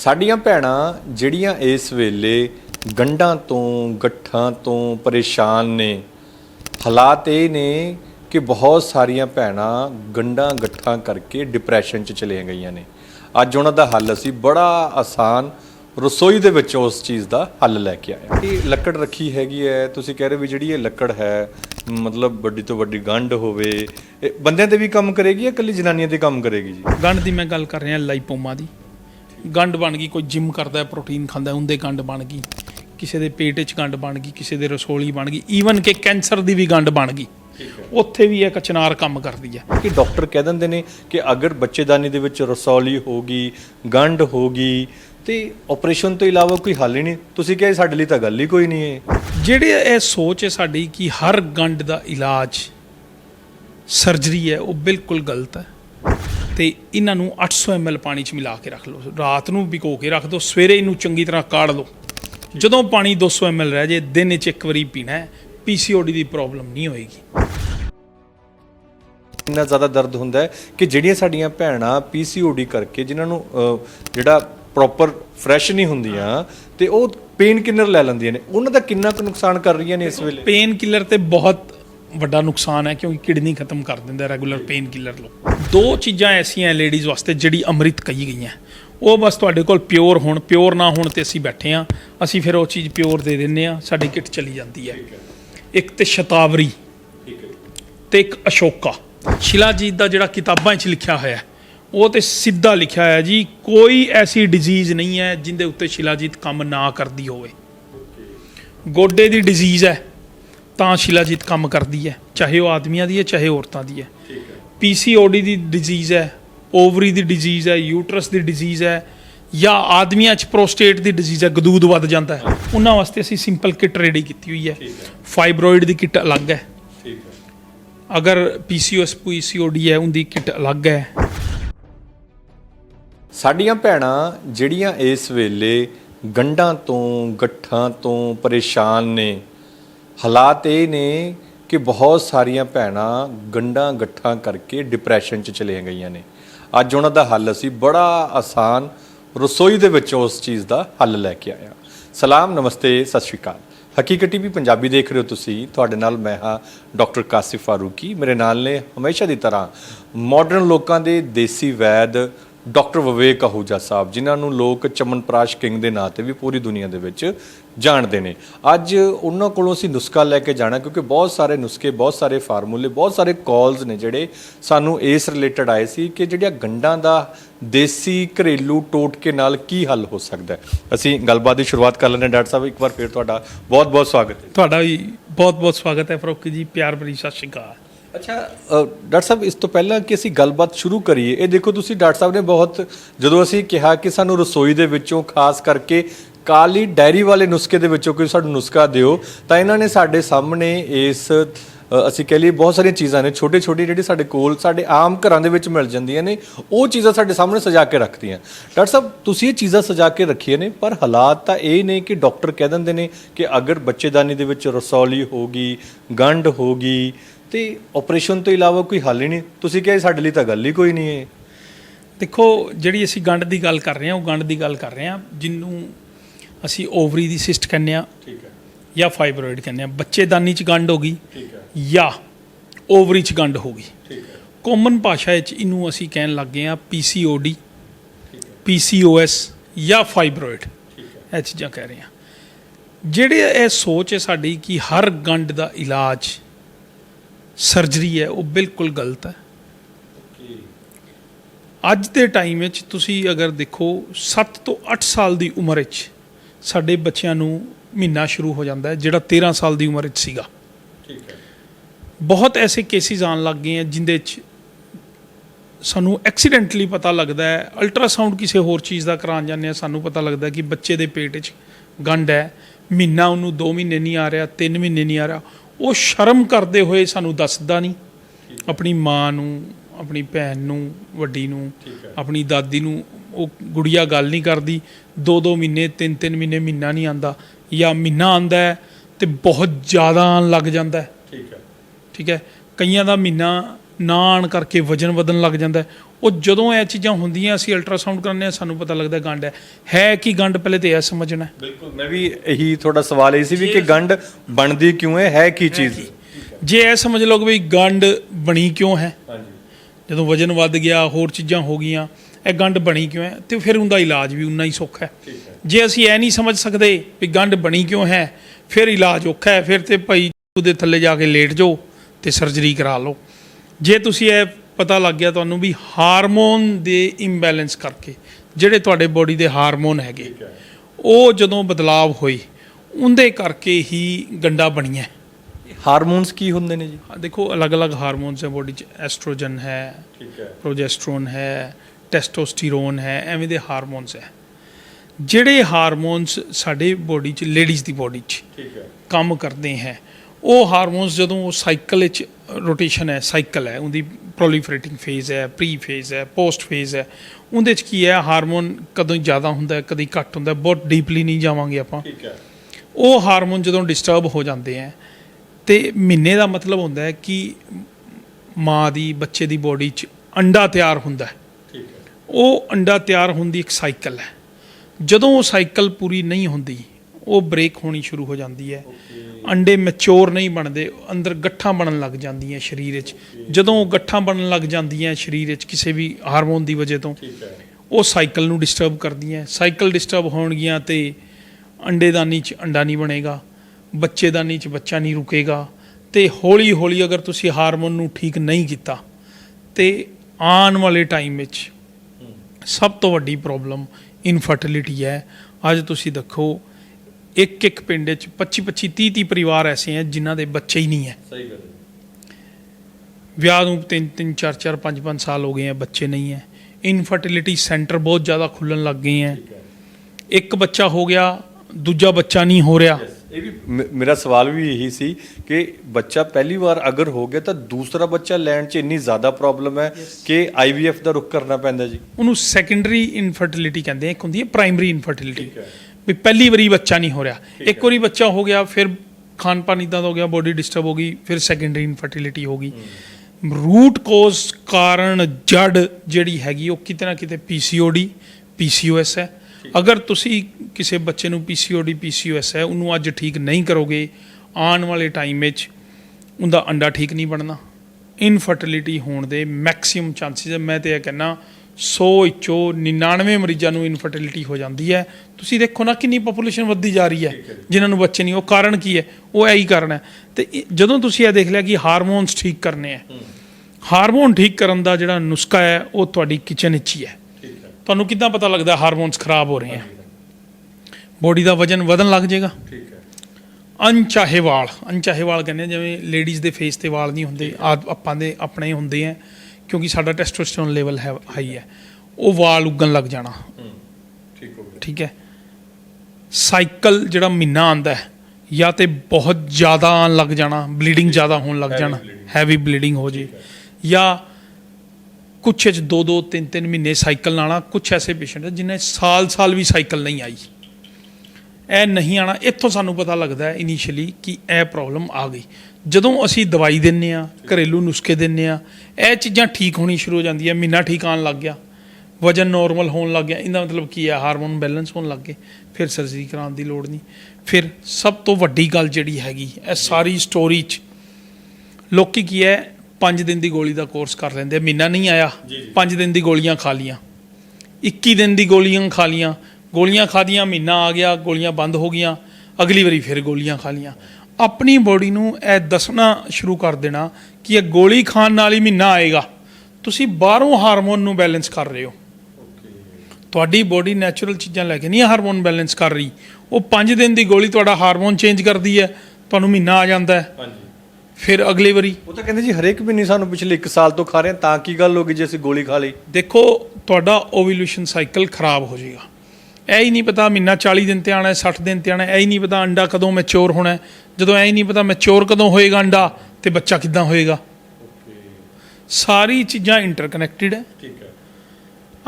ਸਾਡੀਆਂ ਭੈਣਾਂ ਜਿਹੜੀਆਂ ਇਸ ਵੇਲੇ ਗੰਢਾਂ ਤੋਂ, ਗੱਠਾਂ ਤੋਂ ਪਰੇਸ਼ਾਨ ਨੇ, ਹਾਲਾਤ ਇਹ ਨੇ ਕਿ ਬਹੁਤ ਸਾਰੀਆਂ ਭੈਣਾਂ ਗੰਢਾਂ, ਗੱਠਾਂ ਕਰਕੇ ਡਿਪਰੈਸ਼ਨ 'ਚ ਚਲੀਆਂ ਗਈਆਂ ਨੇ। ਅੱਜ ਉਹਨਾਂ ਦਾ ਹੱਲ ਅਸੀਂ ਬੜਾ ਆਸਾਨ ਰਸੋਈ ਦੇ ਵਿੱਚ ਉਸ ਚੀਜ਼ ਦਾ ਹੱਲ ਲੈ ਕੇ ਆਇਆ ਇਹ ਲੱਕੜ ਰੱਖੀ ਹੈਗੀ ਹੈ, ਤੁਸੀਂ ਕਹਿ ਰਹੇ ਵੀ ਜਿਹੜੀ ਇਹ ਲੱਕੜ ਹੈ, ਮਤਲਬ ਵੱਡੀ ਤੋਂ ਵੱਡੀ ਗੰਢ ਹੋਵੇ, ਇਹ ਬੰਦਿਆਂ ਤੇ ਵੀ ਕੰਮ ਕਰੇਗੀ ਜਾਂ ਇਕੱਲੀ ਜਨਾਨੀਆਂ ਤੇ ਕੰਮ ਕਰੇਗੀ ਜੀ? ਗੰਢ ਦੀ ਮੈਂ ਗੱਲ ਕਰ ਰਿਹਾ, ਲਾਈਪੋਮਾ ਦੀ। ਗੰਢ ਬਣ ਗਈ ਕੋਈ ਜਿਮ ਕਰਦਾ ਪ੍ਰੋਟੀਨ ਖਾਂਦਾ ਉਹਦੇ ਗੰਢ ਬਣ ਗਈ ਕਿਸੇ ਦੇ ਪੇਟ 'ਚ ਗੰਢ ਬਣ ਗਈ ਕਿਸੇ ਦੇ ਰਸੋਲੀ ਬਣ ਗਈ ਈਵਨ ਕਿ ਕੈਂਸਰ ਦੀ ਵੀ ਗੰਢ ਬਣ ਗਈ ਉੱਥੇ ਵੀ ਇਹ ਕਚਨਾਰ ਕੰਮ ਕਰਦੀ ਹੈ। ਕਿ ਡਾਕਟਰ ਕਹਿ ਦਿੰਦੇ ਨੇ ਕਿ ਅਗਰ ਬੱਚੇਦਾਨੀ ਦੇ ਵਿੱਚ ਰਸੌਲੀ ਹੋਗੀ ਗੰਢ ਹੋਗੀ ਤੇ ਆਪਰੇਸ਼ਨ ਤੋਂ ਇਲਾਵਾ ਕੋਈ ਹੱਲ ਹੀ ਨਹੀਂ। ਤੁਸੀਂ ਕਿਹਾ ਸਾਡੇ ਲਈ ਤਾਂ ਗੱਲ ਹੀ ਕੋਈ ਨਹੀਂ ਹੈ। ਜਿਹੜੇ ਇਹ ਸੋਚ ਹੈ ਸਾਡੀ ਕਿ ਹਰ ਗੰਢ ਦਾ ਇਲਾਜ ਸਰਜਰੀ ਹੈ ਉਹ ਬਿਲਕੁਲ ਗਲਤ ਹੈ। ਤੇ ਇਹਨਾਂ ਨੂੰ 800 ml ਪਾਣੀ 'ਚ ਮਿਲਾ ਕੇ ਰੱਖ ਲਓ। ਰਾਤ ਨੂੰ ਭਿਗੋ ਕੇ ਰੱਖ ਦਿਓ ਸਵੇਰੇ ਇਹਨੂੰ ਚੰਗੀ ਤਰ੍ਹਾਂ ਕਾੜ ਲਓ। ਜਦੋਂ ਪਾਣੀ 200 ml ਰਹਿ ਜੇ ਦਿਨ 'ਚ ਇੱਕ ਵਾਰੀ ਪੀਣਾ ਹੈ ਪੀਸੀਓਡੀ ਦੀ ਪ੍ਰੋਬਲਮ ਨਹੀਂ ਹੋਏਗੀ। ਇੰਨਾ ਜ਼ਿਆਦਾ ਦਰਦ ਹੁੰਦਾ ਹੈ ਕਿ ਜਿਹੜੀਆਂ ਸਾਡੀਆਂ ਭੈਣਾਂ ਪੀਸੀਓਡੀ ਕਰਕੇ ਜਿਨ੍ਹਾਂ ਨੂੰ ਅਹ, ਜਿਹੜਾ ਪ੍ਰੋਪਰ ਫਰੈਸ਼ ਨਹੀਂ ਹੁੰਦੀਆਂ ਤੇ ਉਹ ਪੇਨ ਕਿਨਰ ਲੈ ਲੈਂਦੀਆਂ ਨੇ ਉਹਨਾਂ ਦਾ ਕਿੰਨਾ ਕੁ ਨੁਕਸਾਨ ਕਰ ਰਹੀਆਂ ਨੇ ਇਸ ਵੇਲੇ? ਪੇਨ ਕਿਲਰ ਤੇ ਬਹੁਤ ਵੱਡਾ ਨੁਕਸਾਨ ਹੈ ਕਿਉਂਕਿ ਕਿਡਨੀ ਖਤਮ ਕਰ ਦਿੰਦਾ ਰੈਗੂਲਰ ਪੇਨ ਕਿਲਰ ਲੋ। ਦੋ ਚੀਜ਼ਾਂ ਐਸੀਆਂ ਲੇਡੀਜ਼ ਵਾਸਤੇ ਜਿਹੜੀ ਅੰਮ੍ਰਿਤ ਕਹੀ ਗਈਆਂ। ਉਹ ਬਸ ਤੁਹਾਡੇ ਕੋਲ ਪਿਓਰ ਹੋਣ ਪਿਓਰ ਨਾ ਹੋਣ ਤੇ ਅਸੀਂ ਬੈਠੇ ਆ ਅਸੀਂ ਫਿਰ ਉਹ ਚੀਜ਼ ਪਿਓਰ ਦੇ ਦਿੰਨੇ ਆ ਸਾਡੀ ਕਿਟ ਚਲੀ ਜਾਂਦੀ ਹੈ। ਇੱਕ ਤੇ ਸ਼ਤਾਵਰੀ ਤੇ ਇੱਕ ਅਸ਼ੋਕਾ। ਸ਼ਿਲਾਜੀਤ ਦਾ ਜਿਹੜਾ ਕਿਤਾਬਾਂ 'ਚ ਲਿਖਿਆ ਹੋਇਆ ਉਹ ਤੇ ਸਿੱਧਾ ਲਿਖਿਆ ਹੋਇਆ ਜੀ ਕੋਈ ਐਸੀ ਡਿਜ਼ੀਜ਼ ਨਹੀਂ ਹੈ ਜਿੰਦੇ ਉੱਤੇ ਸ਼ਿਲਾਜੀਤ ਕੰਮ ਨਾ ਕਰਦੀ ਹੋਵੇ। ਗੋਡੇ ਦੀ ਡਿਜ਼ੀਜ਼ ਹੈ। ਤਾਂ ਸ਼ਿਲਾਜੀਤ ਕੰਮ ਕਰਦੀ ਹੈ ਚਾਹੇ ਉਹ ਆਦਮੀਆਂ ਦੀ ਹੈ ਚਾਹੇ ਔਰਤਾਂ ਦੀ ਹੈ। ਪੀਸੀਓਡੀ ਦੀ ਡਿਜ਼ੀਜ਼ ਹੈ ਓਵਰੀ ਦੀ ਡਿਜ਼ੀਜ਼ ਹੈ ਯੂਟਰਸ ਦੀ ਡਿਜ਼ੀਜ਼ ਹੈ ਜਾਂ ਆਦਮੀਆਂ 'ਚ ਪ੍ਰੋਸਟੇਟ ਦੀ ਡਿਜ਼ੀਜ਼ ਹੈ ਗਦੂਦ ਵੱਧ ਜਾਂਦਾ ਹੈ। ਉਹਨਾਂ ਵਾਸਤੇ ਅਸੀਂ ਸਿੰਪਲ ਕਿਟ ਰੈਡੀ ਕੀਤੀ ਹੋਈ ਹੈ। ਫਾਈਬਰੋਇਡ ਦੀ ਕਿਟ ਅਲੱਗ ਹੈ। ਠੀਕ ਹੈ। ਅਗਰ ਪੀਸੀਓਐਸ ਪੀਸੀਓਡੀ ਹੈ ਉਹਦੀ ਕਿਟ ਅਲੱਗ ਹੈ। ਸਾਡੀਆਂ ਭੈਣਾਂ ਜਿਹੜੀਆਂ ਇਸ ਵੇਲੇ ਗੰਢਾਂ ਤੋਂ ਗੱਠਾਂ ਤੋਂ ਪਰੇਸ਼ਾਨ ਨੇ ਹਾਲਾਤ ਇਹ ਨੇ ਕਿ ਬਹੁਤ ਸਾਰੀਆਂ ਭੈਣਾਂ ਗੰਢਾਂ ਗੱਠਾਂ ਕਰਕੇ ਡਿਪਰੈਸ਼ਨ 'ਚ ਚਲੀਆਂ ਗਈਆਂ ਨੇ। ਅੱਜ ਉਹਨਾਂ ਦਾ ਹੱਲ ਅਸੀਂ ਬੜਾ ਆਸਾਨ ਰਸੋਈ ਦੇ ਵਿੱਚ ਉਸ ਚੀਜ਼ ਦਾ ਹੱਲ ਲੈ ਕੇ ਆਇਆ ਸਲਾਮ, ਨਮਸਤੇ, ਸਤਿ ਸ਼੍ਰੀ ਅਕਾਲ। ਹਕੀਕਤ ਵੀ ਪੰਜਾਬੀ ਦੇਖ ਰਹੇ ਹੋ ਤੁਸੀਂ। ਤੁਹਾਡੇ ਨਾਲ ਮੈਂ ਹਾਂ ਡਾਕਟਰ ਕਾਸਿਫ ਫਾਰੂਕੀ। ਮੇਰੇ ਨਾਲ ਨੇ ਹਮੇਸ਼ਾ ਦੀ ਤਰ੍ਹਾਂ ਮਾਡਰਨ ਲੋਕਾਂ ਦੇ ਦੇਸੀ ਵੈਦ ਡਾਕਟਰ ਵਿਵੇਕ ਆਹੂਜਾ ਸਾਹਿਬ, ਜਿਨ੍ਹਾਂ ਨੂੰ ਲੋਕ ਚਮਨਪ੍ਰਾਸ਼ ਕਿੰਗ ਦੇ ਨਾਂ ਤੇ ਵੀ ਪੂਰੀ ਦੁਨੀਆ ਦੇ ਵਿੱਚ ਜਾਣਦੇ ਨੇ। ਅੱਜ ਉਹਨਾਂ ਕੋਲੋਂ ਅਸੀਂ ਨੁਸਖਾ ਲੈ ਕੇ ਜਾਣਾ, ਕਿਉਂਕਿ ਬਹੁਤ ਸਾਰੇ ਨੁਸਖੇ, ਬਹੁਤ ਸਾਰੇ ਫਾਰਮੂਲੇ, ਬਹੁਤ ਸਾਰੇ ਕਾਲਸ ਨੇ ਜਿਹੜੇ ਸਾਨੂੰ ਇਸ ਰਿਲੇਟਡ ਆਏ ਸੀ ਕਿ ਜਿਹੜੀਆਂ ਗੰਢਾਂ ਦਾ ਦੇਸੀ ਘਰੇਲੂ ਟੋਟਕੇ ਨਾਲ ਕੀ ਹੱਲ ਹੋ ਸਕਦਾ ਹੈ। ਅਸੀਂ ਗੱਲਬਾਤ ਦੀ ਸ਼ੁਰੂਆਤ ਕਰ ਲੈਂਦੇ ਹਾਂ। ਡਾਕਟਰ ਸਾਹਿਬ, ਇੱਕ ਵਾਰ ਫਿਰ ਤੁਹਾਡਾ ਬਹੁਤ ਬਹੁਤ ਸਵਾਗਤ ਹੈ। ਤੁਹਾਡਾ ਵੀ ਬਹੁਤ ਬਹੁਤ ਸਵਾਗਤ ਹੈ ਫਰੋਕੀ ਜੀ, ਪਿਆਰ ਭਰੀ ਸਤਿ ਸ਼੍ਰੀ ਅਕਾਲ। ਅੱਛਾ ਡਾਕਟਰ ਸਾਹਿਬ, ਇਸ ਤੋਂ ਪਹਿਲਾਂ ਕਿ ਅਸੀਂ ਗੱਲਬਾਤ ਸ਼ੁਰੂ ਕਰੀਏ, ਇਹ ਦੇਖੋ ਤੁਸੀਂ ਡਾਕਟਰ ਸਾਹਿਬ ਨੇ ਬਹੁਤ, ਜਦੋਂ ਅਸੀਂ ਕਿਹਾ ਕਿ ਸਾਨੂੰ ਰਸੋਈ ਦੇ ਵਿੱਚੋਂ ਖਾਸ ਕਰਕੇ ਕਾਲੀ ਡਾਇਰੀ ਵਾਲੇ ਨੁਸਖੇ ਦੇ ਵਿੱਚੋਂ ਕੋਈ ਸਾਨੂੰ ਨੁਸਖਾ ਦਿਓ, ਤਾਂ ਇਹਨਾਂ ਨੇ ਸਾਡੇ ਸਾਹਮਣੇ ਇਸ ਅਸੀਂ ਕਹ ਲਈਏ ਬਹੁਤ ਸਾਰੀਆਂ ਚੀਜ਼ਾਂ ਨੇ ਛੋਟੇ ਛੋਟੇ ਜਿਹੜੇ ਸਾਡੇ ਕੋਲ, ਸਾਡੇ ਆਮ ਘਰਾਂ ਦੇ ਵਿੱਚ ਮਿਲ ਜਾਂਦੀਆਂ ਨੇ, ਉਹ ਚੀਜ਼ਾਂ ਸਾਡੇ ਸਾਹਮਣੇ ਸਜਾ ਕੇ ਰੱਖਦੀਆਂ। ਡਾਕਟਰ ਸਾਹਿਬ, ਤੁਸੀਂ ਇਹ ਚੀਜ਼ਾਂ ਸਜਾ ਕੇ ਰੱਖੀਆਂ ਨੇ, ਪਰ ਹਾਲਾਤ ਤਾਂ ਇਹ ਨੇ ਕਿ ਡਾਕਟਰ ਕਹਿ ਦਿੰਦੇ ਨੇ ਕਿ ਅਗਰ ਬੱਚੇਦਾਨੀ ਦੇ ਵਿੱਚ ਰਸੌਲੀ ਹੋਗੀ ਗੰਢ ਹੋਗੀ ਤੇ ਆਪਰੇਸ਼ਨ ਤੋਂ ਇਲਾਵਾ ਕੋਈ ਹੱਲ ਹੀ ਨਹੀਂ। ਤੁਸੀਂ ਕਿਹਾ ਸਾਡੇ ਲਈ ਤਾਂ ਗੱਲ ਹੀ ਕੋਈ ਨਹੀਂ ਹੈ। ਦੇਖੋ ਜਿਹੜੀ ਅਸੀਂ ਗੰਢ ਦੀ ਗੱਲ ਕਰ ਰਹੇ ਹਾਂ ਉਹ ਗੰਢ ਦੀ ਗੱਲ ਕਰ ਰਹੇ ਹਾਂ ਜਿਹਨੂੰ ਅਸੀਂ ਓਵਰੀ ਦੀ ਸਿਸਟ ਕਹਿੰਦੇ ਆ ਠੀਕ ਹੈ। ਜਾਂ ਫਾਈਬਰੋਇਡ ਕਹਿੰਦੇ ਆ ਬੱਚੇਦਾਨੀ ਚ ਗੰਢ ਹੋ ਗਈ ਠੀਕ ਹੈ। ਜਾਂ ਓਵਰੀ ਚ ਗੰਢ ਹੋ ਗਈ। ਠੀਕ ਹੈ। ਕਾਮਨ ਭਾਸ਼ਾ ਵਿੱਚ ਇਹਨੂੰ ਅਸੀਂ ਕਹਿਣ ਲੱਗੇ ਆ ਪੀਸੀਓਡੀ ਪੀਸੀਓਐਸ ਜਾਂ ਫਾਈਬਰੋਇਡ। ਇਹ ਚੀਜ਼ਾਂ ਕਹਿ ਰਹੇ ਆ ਜਿਹੜੇ ਇਹ ਸੋਚ ਹੈ ਸਾਡੀ ਕਿ ਹਰ ਗੰਢ ਦਾ ਇਲਾਜ ਸਰਜਰੀ ਹੈ ਉਹ ਬਿਲਕੁਲ ਗਲਤ ਹੈ। ਅੱਜ ਦੇ ਟਾਈਮ ਵਿੱਚ ਤੁਸੀਂ ਅਗਰ ਦੇਖੋ 7 ਤੋਂ 8 ਸਾਲ ਦੀ ਉਮਰ ਵਿੱਚ ਸਾਡੇ ਬੱਚਿਆਂ ਨੂੰ ਮਹੀਨਾ ਸ਼ੁਰੂ ਹੋ ਜਾਂਦਾ ਹੈ ਜਿਹੜਾ 13 ਸਾਲ ਦੀ ਉਮਰ ਵਿੱਚ ਸੀਗਾ। ਠੀਕ ਹੈ। ਬਹੁਤ ਐਸੇ ਕੇਸਿਸ ਆਉਣ ਲੱਗ ਗਏ ਆ ਜਿੰਦੇ ਚ ਸਾਨੂੰ ਐਕਸੀਡੈਂਟਲੀ ਪਤਾ ਲੱਗਦਾ ਹੈ ਅਲਟਰਾਸਾਊਂਡ ਕਿਸੇ ਹੋਰ ਚੀਜ਼ ਦਾ ਕਰਾਉਣ ਜਾਂਦੇ ਆ ਸਾਨੂੰ ਪਤਾ ਲੱਗਦਾ ਕਿ ਬੱਚੇ ਦੇ ਪੇਟ 'ਚ ਗੰਢ ਹੈ ਮਹੀਨਾ ਉਹਨੂੰ 2 ਮਹੀਨੇ ਨਹੀਂ ਆ ਰਿਹਾ 3 ਮਹੀਨੇ ਨਹੀਂ ਆ ਰਿਹਾ। ਉਹ ਸ਼ਰਮ ਕਰਦੇ ਹੋਏ ਸਾਨੂੰ ਦੱਸਦਾ ਨਹੀਂ। ਆਪਣੀ ਮਾਂ ਨੂੰ ਆਪਣੀ ਭੈਣ ਨੂੰ ਵੱਡੀ ਨੂੰ ਆਪਣੀ ਦਾਦੀ ਨੂੰ ਉਹ ਗੁੜੀਆ ਗੱਲ ਨਹੀਂ ਕਰਦੀ। 2-2 ਮਹੀਨੇ 3-3 ਮਹੀਨੇ ਮਹੀਨਾ ਨਹੀਂ ਆਂਦਾ ਜਾਂ ਮਹੀਨਾ ਆਂਦਾ ਤੇ ਬਹੁਤ ਜ਼ਿਆਦਾ ਆਉਣ ਲੱਗ ਜਾਂਦਾ ਠੀਕ ਹੈ। ਠੀਕ ਹੈ। ਕਈਆਂ ਦਾ ਮਹੀਨਾ ਨਾ ਆਉਣ ਕਰਕੇ ਵਜਨ ਵਧਣ ਲੱਗ ਜਾਂਦਾ। ਉਹ ਜਦੋਂ ਇਹ ਚੀਜ਼ਾਂ ਹੁੰਦੀਆਂ ਅਸੀਂ ਅਲਟਰਾਸਾਊਂਡ ਕਰਾਉਂਦੇ ਹਾਂ ਸਾਨੂੰ ਪਤਾ ਲੱਗਦਾ ਗੰਡ ਹੈ। ਹੈ ਕੀ ਗੰਡ ਪਹਿਲੇ ਤੇ ਇਹ ਸਮਝਣਾ। ਬਿਲਕੁਲ ਮੈਂ ਵੀ ਇਹੀ ਤੁਹਾਡਾ ਸਵਾਲ ਇਹ ਸੀ ਵੀ ਕਿ ਗੰਢ ਬਣਦੀ ਕਿਉਂ ਹੈ ਹੈ ਕੀ ਚੀਜ਼? ਜੇ ਇਹ ਸਮਝ ਲਓ ਕਿ ਵੀ ਗੰਡ ਬਣੀ ਕਿਉਂ ਹੈ। ਹਾਂਜੀ। ਜਦੋਂ ਵਜਨ ਵੱਧ ਗਿਆ ਹੋਰ ਚੀਜ਼ਾਂ ਹੋ ਗਈਆਂ ਇਹ ਗੰਢ ਬਣੀ ਕਿਉਂ ਹੈ? ਤੇ ਫਿਰ ਉਹਦਾ ਇਲਾਜ ਵੀ ਉਨਾ ਹੀ ਸੌਖਾ ਹੈ। ਜੇ ਅਸੀਂ ਇਹ ਨਹੀਂ ਸਮਝ ਸਕਦੇ ਵੀ ਗੰਢ ਬਣੀ ਕਿਉਂ ਹੈ ਫਿਰ ਇਲਾਜ ਔਖਾ ਹੈ। ਫਿਰ ਤੇ ਭਾਈ ਉਹਦੇ ਥੱਲੇ ਜਾ ਕੇ ਲੇਟ ਜਾਓ ਤੇ ਸਰਜਰੀ ਕਰਾ ਲਓ। ਜੇ ਤੁਸੀਂ ਇਹ ਪਤਾ ਲੱਗ ਗਿਆ ਤੁਹਾਨੂੰ ਵੀ ਹਾਰਮੋਨ ਦੇ ਇੰਬੈਲੈਂਸ ਕਰਕੇ ਜਿਹੜੇ ਤੁਹਾਡੇ ਬੋਡੀ ਦੇ ਹਾਰਮੋਨ ਹੈਗੇ ਉਹ ਜਦੋਂ ਬਦਲਾਵ ਹੋਏ ਉਹਦੇ ਕਰਕੇ ਹੀ ਗੰਡਾ ਬਣੀਆਂ। ਹਾਰਮੋਨਸ ਕੀ ਹੁੰਦੇ ਨੇ ਜੀ? ਦੇਖੋ ਅਲੱਗ-ਅਲੱਗ ਹਾਰਮੋਨਸ ਹੈ ਬੋਡੀ 'ਚ ਐਸਟ੍ਰੋਜਨ ਹੈ ਠੀਕ ਹੈ। ਪ੍ਰੋਜੈਸਟਰੋਨ ਹੈ ਟੈਸਟੋਸਟੀਰੋਨ ਹੈ ਐਵੇਂ ਦੇ ਹਾਰਮੋਨਸ ਹੈ। ਜਿਹੜੇ ਹਾਰਮੋਨਸ ਸਾਡੇ ਬੋਡੀ 'ਚ ਲੇਡੀਜ਼ ਦੀ ਬੋਡੀ 'ਚ ਠੀਕ ਹੈ। ਕੰਮ ਕਰਦੇ ਹੈ ਉਹ ਹਾਰਮੋਨਸ ਜਦੋਂ ਉਹ ਸਾਈਕਲ ਵਿੱਚ ਰੋਟੇਸ਼ਨ ਹੈ ਸਾਈਕਲ ਹੈ ਉਹਦੀ ਪ੍ਰੋਲੀਫਰੇਟਿੰਗ ਫੇਜ਼ ਹੈ ਪ੍ਰੀ ਫੇਜ਼ ਹੈ ਪੋਸਟ ਫੇਜ਼ ਹੈ। ਉਹਦੇ 'ਚ ਕੀ ਹੈ ਹਾਰਮੋਨ ਕਦੋਂ ਜ਼ਿਆਦਾ ਹੁੰਦਾ ਹੈ ਕਦੀ ਘੱਟ ਹੁੰਦਾ ਹੈ ਬਹੁਤ ਡੀਪਲੀ ਨਹੀਂ ਜਾਵਾਂਗੇ ਆਪਾਂ। ਠੀਕ ਹੈ। ਉਹ ਹਾਰਮੋਨ ਜਦੋਂ ਡਿਸਟਰਬ ਹੋ ਜਾਂਦੇ ਆ ਤੇ ਮਹੀਨੇ ਦਾ ਮਤਲਬ ਹੁੰਦਾ ਹੈ ਕਿ ਮਾਂ ਦੀ ਬੱਚੇ ਦੀ ਬੋਡੀ 'ਚ ਅੰਡਾ ਤਿਆਰ ਹੁੰਦਾ ਹੈ। ਠੀਕ ਹੈ। ਉਹ ਅੰਡਾ ਤਿਆਰ ਹੋਣ ਦੀ ਇੱਕ ਸਾਈਕਲ ਹੈ। ਜਦੋਂ ਉਹ ਸਾਈਕਲ ਪੂਰੀ ਨਹੀਂ ਹੁੰਦੀ ਉਹ ਬ੍ਰੇਕ ਹੋਣੀ ਸ਼ੁਰੂ ਹੋ ਜਾਂਦੀ ਹੈ। ਅੰਡੇ ਮੈਚੁਰ ਨਹੀਂ ਬਣਦੇ ਅੰਦਰ ਗੱਠਾਂ ਬਣਨ ਲੱਗ ਜਾਂਦੀਆਂ ਸਰੀਰ ਵਿੱਚ। ਜਦੋਂ ਗੱਠਾਂ ਬਣਨ ਲੱਗ ਜਾਂਦੀਆਂ ਸਰੀਰ ਵਿੱਚ ਕਿਸੇ ਵੀ ਹਾਰਮੋਨ ਦੀ ਵਜ੍ਹਾ ਤੋਂ ਉਹ ਸਾਈਕਲ ਨੂੰ ਡਿਸਟਰਬ ਕਰਦੀਆਂ। ਸਾਈਕਲ ਡਿਸਟਰਬ ਹੋਣਗੀਆਂ ਤੇ ਅੰਡੇਦਾਨੀ ਚ ਅੰਡਾ ਨਹੀਂ ਬਣੇਗਾ ਬੱਚੇਦਾਨੀ ਚ ਬੱਚਾ ਨਹੀਂ ਰੁਕੇਗਾ। ਤੇ ਹੌਲੀ ਹੌਲੀ ਅਗਰ ਤੁਸੀਂ ਹਾਰਮੋਨ ਨੂੰ ਠੀਕ ਨਹੀਂ ਕੀਤਾ ਤੇ ਆਉਣ ਵਾਲੇ ਟਾਈਮ ਵਿੱਚ ਸਭ ਤੋਂ ਵੱਡੀ ਪ੍ਰੋਬਲਮ ਇਨਫਰਟੀਲਿਟੀ ਹੈ। ਅੱਜ ਤੁਸੀਂ ਦੇਖੋ ਇੱਕ ਇੱਕ ਪਿੰਡ ਵਿੱਚ 25 25 30 30 ਪਰਿਵਾਰ ਐਸੇ ਹੈ ਜਿਨ੍ਹਾਂ ਦੇ ਬੱਚੇ ਹੀ ਨਹੀਂ ਹੈ ਸਹੀ ਗੱਲ ਹੈ। ਵਿਆਹ ਨੂੰ ਤਿੰਨ ਤਿੰਨ ਚਾਰ ਚਾਰ ਪੰਜ ਪੰਜ ਸਾਲ ਹੋ ਗਏ ਹੈ ਬੱਚੇ ਨਹੀਂ ਹੈ ਇਨਫਰਟੀਲਿਟੀ ਸੈਂਟਰ ਬਹੁਤ ਜ਼ਿਆਦਾ ਖੁੱਲਣ ਲੱਗ ਗਏ ਹੈ। ਇੱਕ ਬੱਚਾ ਹੋ ਗਿਆ ਦੂਜਾ ਬੱਚਾ ਨਹੀਂ ਹੋ ਰਿਹਾ। ਇਹ ਵੀ ਮੇਰਾ ਸਵਾਲ ਵੀ ਇਹੀ ਸੀ ਕਿ ਬੱਚਾ ਪਹਿਲੀ ਵਾਰ ਅਗਰ ਹੋ ਗਿਆ ਤਾਂ ਦੂਸਰਾ ਬੱਚਾ ਲੈਣ 'ਚ ਇੰਨੀ ਜ਼ਿਆਦਾ ਪ੍ਰੋਬਲਮ ਹੈ ਕਿ ਆਈਵੀਐਫ ਦਾ ਰੁਖ ਕਰਨਾ ਪੈਂਦਾ ਜੀ। ਉਹਨੂੰ ਸੈਕੰਡਰੀ ਇਨਫਰਟੀਲਿਟੀ ਕਹਿੰਦੇ ਆ ਇੱਕ ਹੁੰਦੀ ਹੈ ਪ੍ਰਾਇਮਰੀ ਇਨਫਰਟੀਲਿਟੀ। ਵੀ ਪਹਿਲੀ ਵਾਰੀ ਬੱਚਾ ਨਹੀਂ ਹੋ ਰਿਹਾ। ਇੱਕ ਵਾਰੀ ਬੱਚਾ ਹੋ ਗਿਆ ਫਿਰ ਖਾਣ ਪਾਣ ਇਦਾਂ ਦਾ ਹੋ ਗਿਆ ਬੋਡੀ ਡਿਸਟਰਬ ਹੋ ਗਈ ਫਿਰ ਸੈਕੰਡਰੀ ਇਨਫਰਟੀਲਿਟੀ ਹੋ ਗਈ। ਰੂਟ ਕੋਜ਼ ਕਾਰਨ ਜੜ ਜਿਹੜੀ ਹੈਗੀ ਉਹ ਕਿਤੇ ਨਾ ਕਿਤੇ ਪੀਸੀਓਡੀ ਪੀਸੀਓਐਸ ਹੈ। ਅਗਰ ਤੁਸੀਂ ਕਿਸੇ ਬੱਚੇ ਨੂੰ ਪੀਸੀਓਡੀ ਪੀਸੀਓਐਸ ਹੈ ਉਹਨੂੰ ਅੱਜ ਠੀਕ ਨਹੀਂ ਕਰੋਗੇ ਆਉਣ ਵਾਲੇ ਟਾਈਮ ਵਿੱਚ ਉਹਦਾ ਅੰਡਾ ਠੀਕ ਨਹੀਂ ਬਣਨਾ। ਇਨਫਰਟੀਲਿਟੀ ਹੋਣ ਦੇ ਮੈਕਸਿਮਮ ਚਾਂਸਸ ਹੈ। ਮੈਂ ਤੇ ਇਹ ਕਹਿੰਨਾ 100 ਵਿੱਚੋਂ 99 ਮਰੀਜ਼ਾਂ ਨੂੰ ਇਨਫਰਟੀਲਿਟੀ ਹੋ ਜਾਂਦੀ ਹੈ। ਤੁਸੀਂ ਦੇਖੋ ਨਾ ਕਿੰਨੀ ਪੋਪੂਲੇਸ਼ਨ ਵੱਧਦੀ ਜਾ ਰਹੀ ਹੈ ਜਿਨ੍ਹਾਂ ਨੂੰ ਬੱਚੇ ਨਹੀਂ। ਉਹ ਕਾਰਨ ਕੀ ਹੈ? ਉਹ ਇਹੀ ਕਾਰਨ ਹੈ। ਤੇ ਜਦੋਂ ਤੁਸੀਂ ਇਹ ਦੇਖ ਲਿਆ ਕਿ ਹਾਰਮੋਨਸ ਠੀਕ ਕਰਨੇ ਹੈ ਹਾਰਮੋਨ ਠੀਕ ਕਰਨ ਦਾ ਜਿਹੜਾ ਨੁਸਖਾ ਹੈ ਉਹ ਤੁਹਾਡੀ ਕਿਚਨ ਵਿੱਚ ਹੀ ਹੈ। ਤੁਹਾਨੂੰ ਕਿੱਦਾਂ ਪਤਾ ਲੱਗਦਾ ਹਾਰਮੋਨਸ ਖਰਾਬ ਹੋ ਰਹੇ ਹੈ? ਬੋਡੀ ਦਾ ਵਜਨ ਵਧਣ ਲੱਗ ਜਾਏਗਾ। ਠੀਕ ਹੈ। ਅਣਚਾਹੇ ਵਾਲ। ਅਣਚਾਹੇ ਵਾਲ ਕਹਿੰਦੇ ਆ ਜਿਵੇਂ ਲੇਡੀਜ਼ ਦੇ ਫੇਸ ਤੇ ਵਾਲ ਨਹੀਂ ਹੁੰਦੇ ਆ- ਆਪਾਂ ਦੇ ਆਪਣੇ ਹੁੰਦੇ ਆ ਕਿਉਂਕਿ ਸਾਡਾ ਟੈਸਟੋਸਟੇਰੋਨ ਲੈਵਲ ਹੈ ਹਾਈ ਹੈ। ਉਹ ਵਾਲ ਉੱਗਣ ਲੱਗ ਜਾਣਾ। ਠੀਕ ਹੋ ਗਿਆ। ਠੀਕ ਹੈ? ਸਾਈਕਲ ਜਿਹੜਾ ਮਹੀਨਾ ਆਂਦਾ ਹੈ ਜਾਂ ਤੇ ਬਹੁਤ ਜ਼ਿਆਦਾ ਆਉਣ ਲੱਗ ਜਾਣਾ ਬਲੀਡਿੰਗ ਜ਼ਿਆਦਾ ਹੋਣ ਲੱਗ ਜਾਣਾ ਹੈਵੀ ਬਲੀਡਿੰਗ ਹੋ ਜੇ। ਜਾਂ ਕੁਛ ਚ ਦੋ ਦੋ ਤਿੰਨ ਤਿੰਨ ਮਹੀਨੇ ਸਾਈਕਲ ਨਾ ਆਉਣਾ ਕੁਛ ਐਸੇ ਪੇਸ਼ੈਂਟ ਹੈ ਜਿਨ੍ਹਾਂ ਸਾਲ ਸਾਲ ਵੀ ਸਾਈਕਲ ਨਹੀਂ ਆਈ। ਇਹ ਨਹੀਂ ਆਣਾ ਇੱਥੋਂ ਸਾਨੂੰ ਪਤਾ ਲੱਗਦਾ ਹੈ ਇਨੀਸ਼ੀਅਲੀ ਕਿ ਇਹ ਪ੍ਰੋਬਲਮ ਆ ਗਈ। ਜਦੋਂ ਅਸੀਂ ਦਵਾਈ ਦਿੰਨੇ ਆ ਘਰੇਲੂ ਨੁਸਖੇ ਦਿੰਨੇ ਆ ਇਹ ਚੀਜ਼ਾਂ ਠੀਕ ਹੋਣੀ ਸ਼ੁਰੂ ਹੋ ਜਾਂਦੀਆਂ ਮਹੀਨਾ ਠੀਕ ਆਉਣ ਲੱਗ ਗਿਆ। ਵਜਨ ਨਾਰਮਲ ਹੋਣ ਲੱਗ ਗਿਆ। ਇਹਦਾ ਮਤਲਬ ਕੀ ਹੈ ਹਾਰਮੋਨ ਬੈਲੈਂਸ ਹੋਣ ਲੱਗ ਗਏ। ਫਿਰ ਸਰਜਰੀ ਕਰਾਉਣ ਦੀ ਲੋੜ ਨਹੀਂ। ਫਿਰ ਸਭ ਤੋਂ ਵੱਡੀ ਗੱਲ ਜਿਹੜੀ ਹੈਗੀ ਇਹ ਸਾਰੀ ਸਟੋਰੀ 'ਚ ਲੋਕੀ ਕੀ ਹੈ? 5 ਦਿਨ ਦੀ ਗੋਲੀ ਦਾ ਕੋਰਸ ਕਰ ਲੈਂਦੇ ਮਹੀਨਾ ਨਹੀਂ ਆਇਆ। 5 ਦਿਨ ਦੀ ਗੋਲੀਆਂ ਖਾ ਲੀਆਂ 21 ਦਿਨ ਦੀ ਗੋਲੀਆਂ ਖਾ ਲੀਆਂ ਗੋਲੀਆਂ ਖਾਦੀਆਂ ਮਹੀਨਾ ਆ ਗਿਆ ਗੋਲੀਆਂ ਬੰਦ ਹੋ ਗਈਆਂ। ਅਗਲੀ ਵਾਰੀ ਫਿਰ ਗੋਲੀਆਂ ਖਾ ਲੀਆਂ ਆਪਣੀ ਬੋਡੀ ਨੂੰ ਇਹ ਦੱਸਣਾ ਸ਼ੁਰੂ ਕਰ ਦੇਣਾ ਕਿ ਇਹ ਗੋਲੀ ਖਾਣ ਨਾਲ ਹੀ ਮਹੀਨਾ ਆਏਗਾ। ਤੁਸੀਂ ਬਾਹਰੋਂ ਹਾਰਮੋਨ ਨੂੰ ਬੈਲੈਂਸ ਕਰ ਰਹੇ ਹੋ। ਤੁਹਾਡੀ ਬੋਡੀ ਨੈਚੁਰਲ ਚੀਜ਼ਾਂ ਲੈ ਕੇ ਨਹੀਂ ਹਾਰਮੋਨ ਬੈਲੈਂਸ ਕਰ ਰਹੀ। ਉਹ 5 ਦਿਨ ਦੀ ਗੋਲੀ ਤੁਹਾਡਾ ਹਾਰਮੋਨ ਚੇਂਜ ਕਰਦੀ ਹੈ ਤੁਹਾਨੂੰ ਮਹੀਨਾ ਆ ਜਾਂਦਾ ਹੈ। ਹਾਂਜੀ। ਫਿਰ ਅਗਲੀ ਵਾਰੀ। ਉਹ ਤਾਂ ਕਹਿੰਦੇ ਜੀ ਹਰੇਕ ਮਹੀਨੇ ਸਾਨੂੰ ਪਿਛਲੇ 1 ਸਾਲ ਤੋਂ ਖਾ ਰਹੇ ਹਾਂ ਤਾਂ ਕੀ ਗੱਲ ਹੋ ਗਈ ਜੇ ਅਸੀਂ ਗੋਲੀ ਖਾ ਲਈ? ਦੇਖੋ ਤੁਹਾਡਾ ਓਵੂਲੇਸ਼ਨ ਸਾਈਕਲ ਖਰਾਬ ਹੋ ਜਾਏਗਾ। ਇਹ ਹੀ ਨਹੀਂ ਪਤਾ ਮਹੀਨਾ 40 ਦਿਨ ਤੇ ਆਣਾ ਹੈ 60 ਦਿਨ ਤੇ ਆਣਾ ਹੈ ਇਹ ਹੀ ਨਹੀਂ ਪਤਾ ਅੰਡਾ ਕਦੋਂ ਮੈਚੁਰ ਹੋਣਾ ਜਦੋਂ ਇਹ ਹੀ ਨਹੀਂ ਪਤਾ ਮੈਚੁਰ ਕਦੋਂ ਹੋਏਗਾ ਅੰਡਾ ਤੇ ਬੱਚਾ ਕਿੱਦਾਂ ਹੋਏਗਾ। ਸਾਰੀ ਚੀਜ਼ਾਂ ਇੰਟਰਕਨੈਕਟਿਡ ਹੈ ਠੀਕ ਹੈ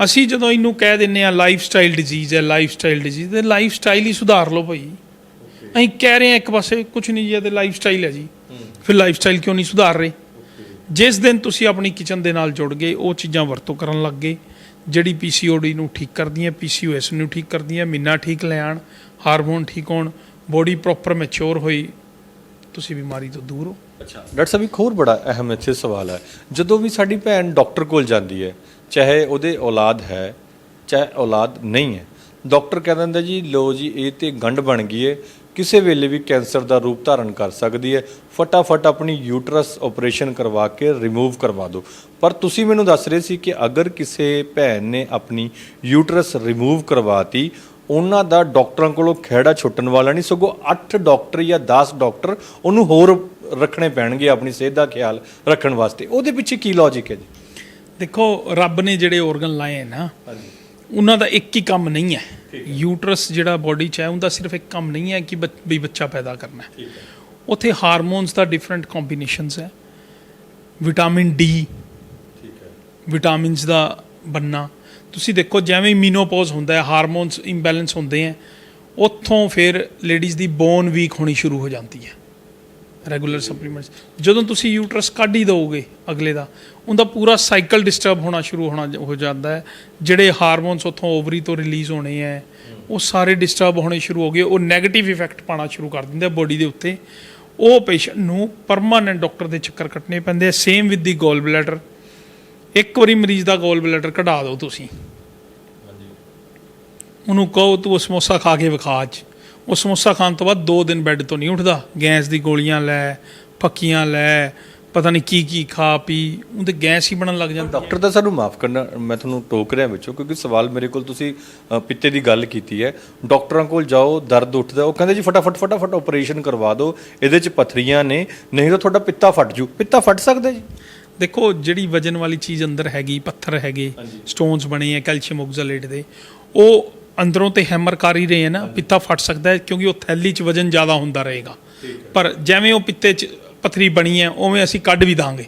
ਅਸੀਂ ਜਦੋਂ ਇਹਨੂੰ ਕਹਿ ਦਿੰਨੇ ਆ ਲਾਈਫ ਸਟਾਈਲ ਡਿਜ਼ੀਜ਼ ਹੈ ਲਾਈਫ ਸਟਾਈਲ ਡਿਜ਼ੀਜ਼ ਤੇ ਲਾਈਫ ਸਟਾਈਲ ਹੀ ਸੁਧਾਰ ਲਓ ਭਾਈ। ਅਸੀਂ ਕਹਿ ਰਹੇ ਹਾਂ ਇੱਕ ਪਾਸੇ ਕੁਝ ਨਹੀਂ ਜੀ ਇਹ ਤੇ ਲਾਈਫ ਸਟਾਈਲ ਹੈ। ਜੀ ਫਿਰ ਲਾਈਫ ਸਟਾਈਲ ਕਿਉਂ ਨਹੀਂ ਸੁਧਾਰ ਰਹੇ? ਜਿਸ ਦਿਨ ਤੁਸੀਂ ਆਪਣੀ ਕਿਚਨ ਦੇ ਨਾਲ ਜੁੜ ਗਏ ਉਹ ਚੀਜ਼ਾਂ ਵਰਤੋਂ ਕਰਨ ਲੱਗ ਗਏ। ਜਿਹੜੀ ਪੀਸੀਓਡੀ ਨੂੰ ਠੀਕ ਕਰਦੀ ਕਰਦੀਆਂ ਪੀਸੀਓਐਸ ਨੂੰ ਠੀਕ ਕਰਦੀਆਂ ਮਿੰਨਾ ਠੀਕ ਲੈ ਆਉਣ ਹਾਰਮੋਨ ਠੀਕ ਹੋਣ ਬੋਡੀ ਪ੍ਰੋਪਰ ਮੈਚੁਰ ਹੋਈ, ਤੁਸੀਂ ਬਿਮਾਰੀ ਤੋਂ ਦੂਰ ਹੋ। ਅੱਛਾ। ਡਾਕਟਰ ਸਾਹਿਬ, ਇੱਕ ਹੋਰ ਬੜਾ ਅਹਿਮ ਇੱਥੇ ਸਵਾਲ ਹੈ। ਜਦੋਂ ਵੀ ਸਾਡੀ ਭੈਣ ਡਾਕਟਰ ਕੋਲ ਜਾਂਦੀ ਹੈ, ਚਾਹੇ ਉਹਦੇ ਔਲਾਦ ਹੈ, ਚਾਹੇ ਔਲਾਦ ਨਹੀਂ ਹੈ, ਡਾਕਟਰ ਕਹਿ ਦਿੰਦਾ ਜੀ ਲੋ ਜੀ, ਇਹ ਤੇ ਗੰਢ ਬਣ ਗਈ ਹੈ ਕਿਸੇ ਵੇਲੇ ਵੀ ਕੈਂਸਰ ਦਾ ਰੂਪ ਧਾਰਨ ਕਰ ਸਕਦੀ ਹੈ। ਫਟਾਫਟ ਆਪਣੀ ਯੂਟਰਸ ਆਪਰੇਸ਼ਨ ਕਰਵਾ ਕੇ ਰਿਮੂਵ ਕਰਵਾ ਦਿਓ। ਪਰ ਤੁਸੀਂ ਮੈਨੂੰ ਦੱਸ ਰਹੇ ਸੀ ਕਿ ਅਗਰ ਕਿਸੇ ਭੈਣ ਨੇ ਆਪਣੀ ਯੂਟਰਸ ਰਿਮੂਵ ਕਰਵਾਤੀ ਉਹਨਾਂ ਦਾ ਡਾਕਟਰਾਂ ਕੋਲੋਂ ਖਹਿੜਾ ਛੁੱਟਣ ਵਾਲਾ ਨਹੀਂ ਸਗੋਂ 8 ਡਾਕਟਰ ਜਾਂ 10 ਡਾਕਟਰ ਉਹਨੂੰ ਹੋਰ ਰੱਖਣੇ ਪੈਣਗੇ ਆਪਣੀ ਸਿਹਤ ਦਾ ਖਿਆਲ ਰੱਖਣ ਵਾਸਤੇ। ਉਹਦੇ ਪਿੱਛੇ ਕੀ ਲੌਜੀਕ ਹੈ ਜੀ? ਦੇਖੋ ਰੱਬ ਨੇ ਜਿਹੜੇ ਆਰਗਨ ਲਾਏ ਨਾ ਉਹਨਾਂ ਦਾ ਇੱਕ ਹੀ ਕੰਮ ਨਹੀਂ ਹੈ। ਯੂਟਰਸ ਜਿਹੜਾ ਬੋਡੀ 'ਚ ਹੈ ਉਹਦਾ ਸਿਰਫ ਇੱਕ ਕੰਮ ਨਹੀਂ ਹੈ ਕਿ ਬੱਚ- ਵੀ ਬੱਚਾ ਪੈਦਾ ਕਰਨਾ ਹੈ। ਉੱਥੇ ਹਾਰਮੋਨਸ ਦਾ ਡਿਫਰੈਂਟ ਕੰਬੀਨੇਸ਼ਨਸ ਹੈ। ਵਿਟਾਮਿਨ ਡੀ ਠੀਕ ਹੈ। ਵਿਟਾਮਿਨਸ ਦਾ ਬੰਨਾ ਤੁਸੀਂ ਦੇਖੋ ਜਿਵੇਂ ਮੀਨੋਪੌਜ਼ ਹੁੰਦਾ ਹੈ ਹਾਰਮੋਨਸ ਇੰਬੈਲੈਂਸ ਹੁੰਦੇ ਹੈ ਉੱਥੋਂ ਫਿਰ ਲੇਡੀਜ਼ ਦੀ ਬੋਨ ਵੀਕ ਹੋਣੀ ਸ਼ੁਰੂ ਹੋ ਜਾਂਦੀ ਹੈ। Regular supplements. ਜਦੋਂ ਤੁਸੀਂ ਯੂਟਰਸ ਕੱਢ ਹੀ ਦਿਓਗੇ ਅਗਲੇ ਦਾ ਉਹਦਾ ਪੂਰਾ ਸਾਈਕਲ ਡਿਸਟਰਬ ਹੋਣਾ ਸ਼ੁਰੂ ਹੋਣਾ ਹੋ ਜਾਂਦਾ ਹੈ। ਜਿਹੜੇ ਹਾਰਮੋਨਸ ਉੱਥੋਂ ਓਵਰੀ ਤੋਂ ਰਿਲੀਜ਼ ਹੋਣੇ ਹੈ ਉਹ ਸਾਰੇ ਡਿਸਟਰਬ ਹੋਣੇ ਸ਼ੁਰੂ ਹੋ ਗਏ ਉਹ 네ਗੇਟਿਵ ਇਫੈਕਟ ਪਾਣਾ ਸ਼ੁਰੂ ਕਰ ਦਿੰਦੇ ਆ ਬੋਡੀ ਦੇ ਉੱਤੇ। ਉਹ ਪੇਸ਼ੈਂਟ ਨੂੰ ਪਰਮਾਨੈਂਟ ਡਾਕਟਰ ਦੇ ਚੱਕਰ ਕੱਟਣੇ ਪੈਂਦੇ ਆ same with the gall bladder ਇੱਕ ਵਾਰੀ ਮਰੀਜ਼ ਦਾ ਗੋਲ ਬਲੈਡਰ ਕਢਾ ਦਿਓ ਤੁਸੀਂ। ਉਹਨੂੰ ਕਹੋ ਤੂੰ ਸਮੋਸਾ ਖਾ ਕੇ ਵਿਖਾ ਅੱਜ। ਉਹ ਸਮੋਸਾ ਖਾਣ ਤੋਂ ਬਾਅਦ 2 ਦਿਨ ਬੈੱਡ ਤੋਂ ਨਹੀਂ ਉੱਠਦਾ। ਗੈਸ ਦੀ ਗੋਲੀਆਂ ਲੈ ਫੱਕੀਆਂ ਲੈ ਪਤਾ ਨਹੀਂ ਕੀ ਕੀ ਖਾ ਪੀ ਉਹਦੇ ਗੈਸ ਹੀ ਬਣਨ ਲੱਗ ਜਾਂਦਾ ਡਾਕਟਰ ਦਾ ਸਾਨੂੰ ਮਾਫ ਕਰਨਾ ਮੈਂ ਤੁਹਾਨੂੰ ਟੋਕ ਰਿਹਾ ਵਿੱਚੋਂ ਕਿਉਂਕਿ ਸਵਾਲ ਮੇਰੇ ਕੋਲ ਤੁਸੀਂ ਅ, ਪਿੱਤੇ ਦੀ ਗੱਲ ਕੀਤੀ ਹੈ। ਡਾਕਟਰਾਂ ਕੋਲ ਜਾਓ ਦਰਦ ਉੱਠਦਾ ਉਹ ਕਹਿੰਦੇ ਜੀ ਫਟਾਫਟ ਫਟਾਫਟ ਆਪਰੇਸ਼ਨ ਕਰਵਾ ਦਿਓ ਇਹਦੇ 'ਚ ਪਥਰੀਆਂ ਨੇ ਨਹੀਂ ਤਾਂ ਤੁਹਾਡਾ ਪਿੱਤਾ ਫਟ ਜੂ। ਪਿੱਤਾ ਫਟ ਸਕਦਾ ਜੀ? ਦੇਖੋ ਜਿਹੜੀ ਵਜਨ ਵਾਲੀ ਚੀਜ਼ ਅੰਦਰ ਹੈਗੀ ਪੱਥਰ ਹੈਗੇ ਸਟੋਨਸ ਬਣੇ ਆ ਕੈਲਸ਼ੀਅਮ ਆਕਜ਼ਾਲੇਟ ਦੇ ਉਹ ਅੰਦਰੋਂ ਤੇ ਹੈਮਰ ਕਰ ਹੀ ਰਹੇ ਆ ਨਾ ਪਿੱਤਾ ਫਟ ਸਕਦਾ ਹੈ ਕਿਉਂਕਿ ਉਹ ਥੈਲੀ 'ਚ ਵਜਨ ਜ਼ਿਆਦਾ ਹੁੰਦਾ ਰਹੇਗਾ। ਪਰ ਜਿਵੇਂ ਉਹ ਪਿੱਤੇ 'ਚ ਪਥਰੀ ਬਣੀ ਹੈ ਉਵੇਂ ਅਸੀਂ ਕੱਢ ਵੀ ਦਾਂਗੇ।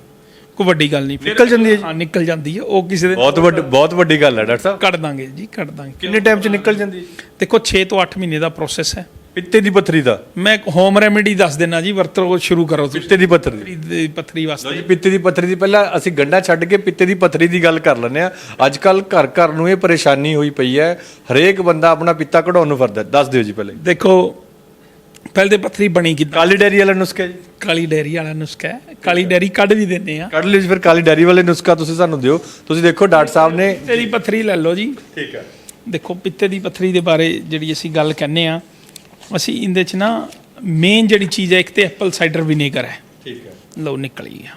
ਕੋਈ ਵੱਡੀ ਗੱਲ ਨਹੀਂ। ਨਿਕਲ ਜਾਂਦੀ ਹੈ? ਹਾਂ ਨਿਕਲ ਜਾਂਦੀ ਹੈ। ਉਹ ਕਿਸੇ ਦੇ ਬਹੁਤ ਵੱਡੀ ਬਹੁਤ ਵੱਡੀ ਗੱਲ ਹੈ ਡਾਕਟਰ ਸਾਹਿਬ। ਕੱਢ ਦਾਂਗੇ ਜੀ ਕੱਢ ਦਾਂਗੇ। ਕਿੰਨੇ ਟਾਈਮ 'ਚ ਨਿਕਲ ਜਾਂਦੀ ਹੈ ਦੇਖੋ 6 ਤੋਂ 8 ਮਹੀਨੇ ਦਾ ਪ੍ਰੋਸੈਸ ਹੈ। ਪਿੱਤੇ ਦੀ ਪਥਰੀ ਦਾ। ਮੈਂ ਹੋਮ ਰੈਮੇਡੀ ਦੱਸ ਦੇਣਾ ਜੀ ਵਰਤੋਂ ਸ਼ੁਰੂ ਕਰੋ ਤੁਸੀਂ। ਪਿੱਤੇ ਦੀ ਪਥਰੀ। ਪਥਰੀ ਦੀ ਪਥਰੀ ਵਾਸਤੇ। ਜੀ ਪਿੱਤੇ ਦੀ ਪਥਰੀ ਦੀ ਪਹਿਲਾਂ ਅਸੀਂ ਗੰਡਾ ਛੱਡ ਕੇ ਪਿੱਤੇ ਦੀ ਪਥਰੀ ਦੀ ਗੱਲ ਕਰ ਲੈਂਦੇ ਆ ਅੱਜ ਕੱਲ ਘਰ ਘਰ ਨੂੰ ਇਹ ਪਰੇਸ਼ਾਨੀ ਹੋਈ ਪਈ ਹੈ। ਹਰੇਕ ਬੰਦਾ ਆਪਣਾ ਪਿੱਤਾ ਕਢਾਉਣ ਨੂੰ ਫਿਰਦਾ ਦੱਸ ਦਿਓ ਜੀ ਪਹਿਲੇ ਦੇਖੋ ਪਹਿਲੇ ਤੇ ਪਥਰੀ ਬਣੀ ਕਿੱਦਾਂ? ਕਾਲੀ ਡੈਰੀ ਵਾਲਾ ਨੁਸਖਾ ਜੀ। ਕਾਲੀ ਡੈਰੀ ਵਾਲਾ ਨੁਸਖਾ ਹੈ। ਕਾਲੀ ਡੈਰੀ ਕੱਢ ਵੀ ਦਿੰਦੇ ਆ ਕੱਢ ਲਿਓ ਜੀ ਫਿਰ ਕਾਲੀ ਡੈਰੀ ਵਾਲੇ ਨੁਸਖਾ ਤੁਸੀਂ ਸਾਨੂੰ ਦਿਓ। ਤੁਸੀਂ ਦੇਖੋ ਡਾਕਟਰ ਸਾਹਿਬ ਨੇ ਪਿੱਤੇ ਦੀ ਪਥਰੀ ਲੈ ਲਓ ਜੀ। ਠੀਕ ਹੈ। ਦੇਖੋ ਪਿੱਤੇ ਦੀ ਪਥਰੀ ਦੇ ਬਾਰੇ ਜਿਹੜੀ ਅਸੀਂ ਗੱਲ ਕਹਿੰਨੇ ਆ ਅਸੀਂ ਇਹਦੇ ਚ ਨਾ ਮੇਨ ਜਿਹੜੀ ਚੀਜ਼ ਹੈ ਇੱਕ ਤੇ ਐਪਲ ਸਾਈਡਰ ਵਿਨੇਗਰ ਹੈ। ਠੀਕ ਹੈ। ਲਓ ਨਿਕਲ ਗਿਆ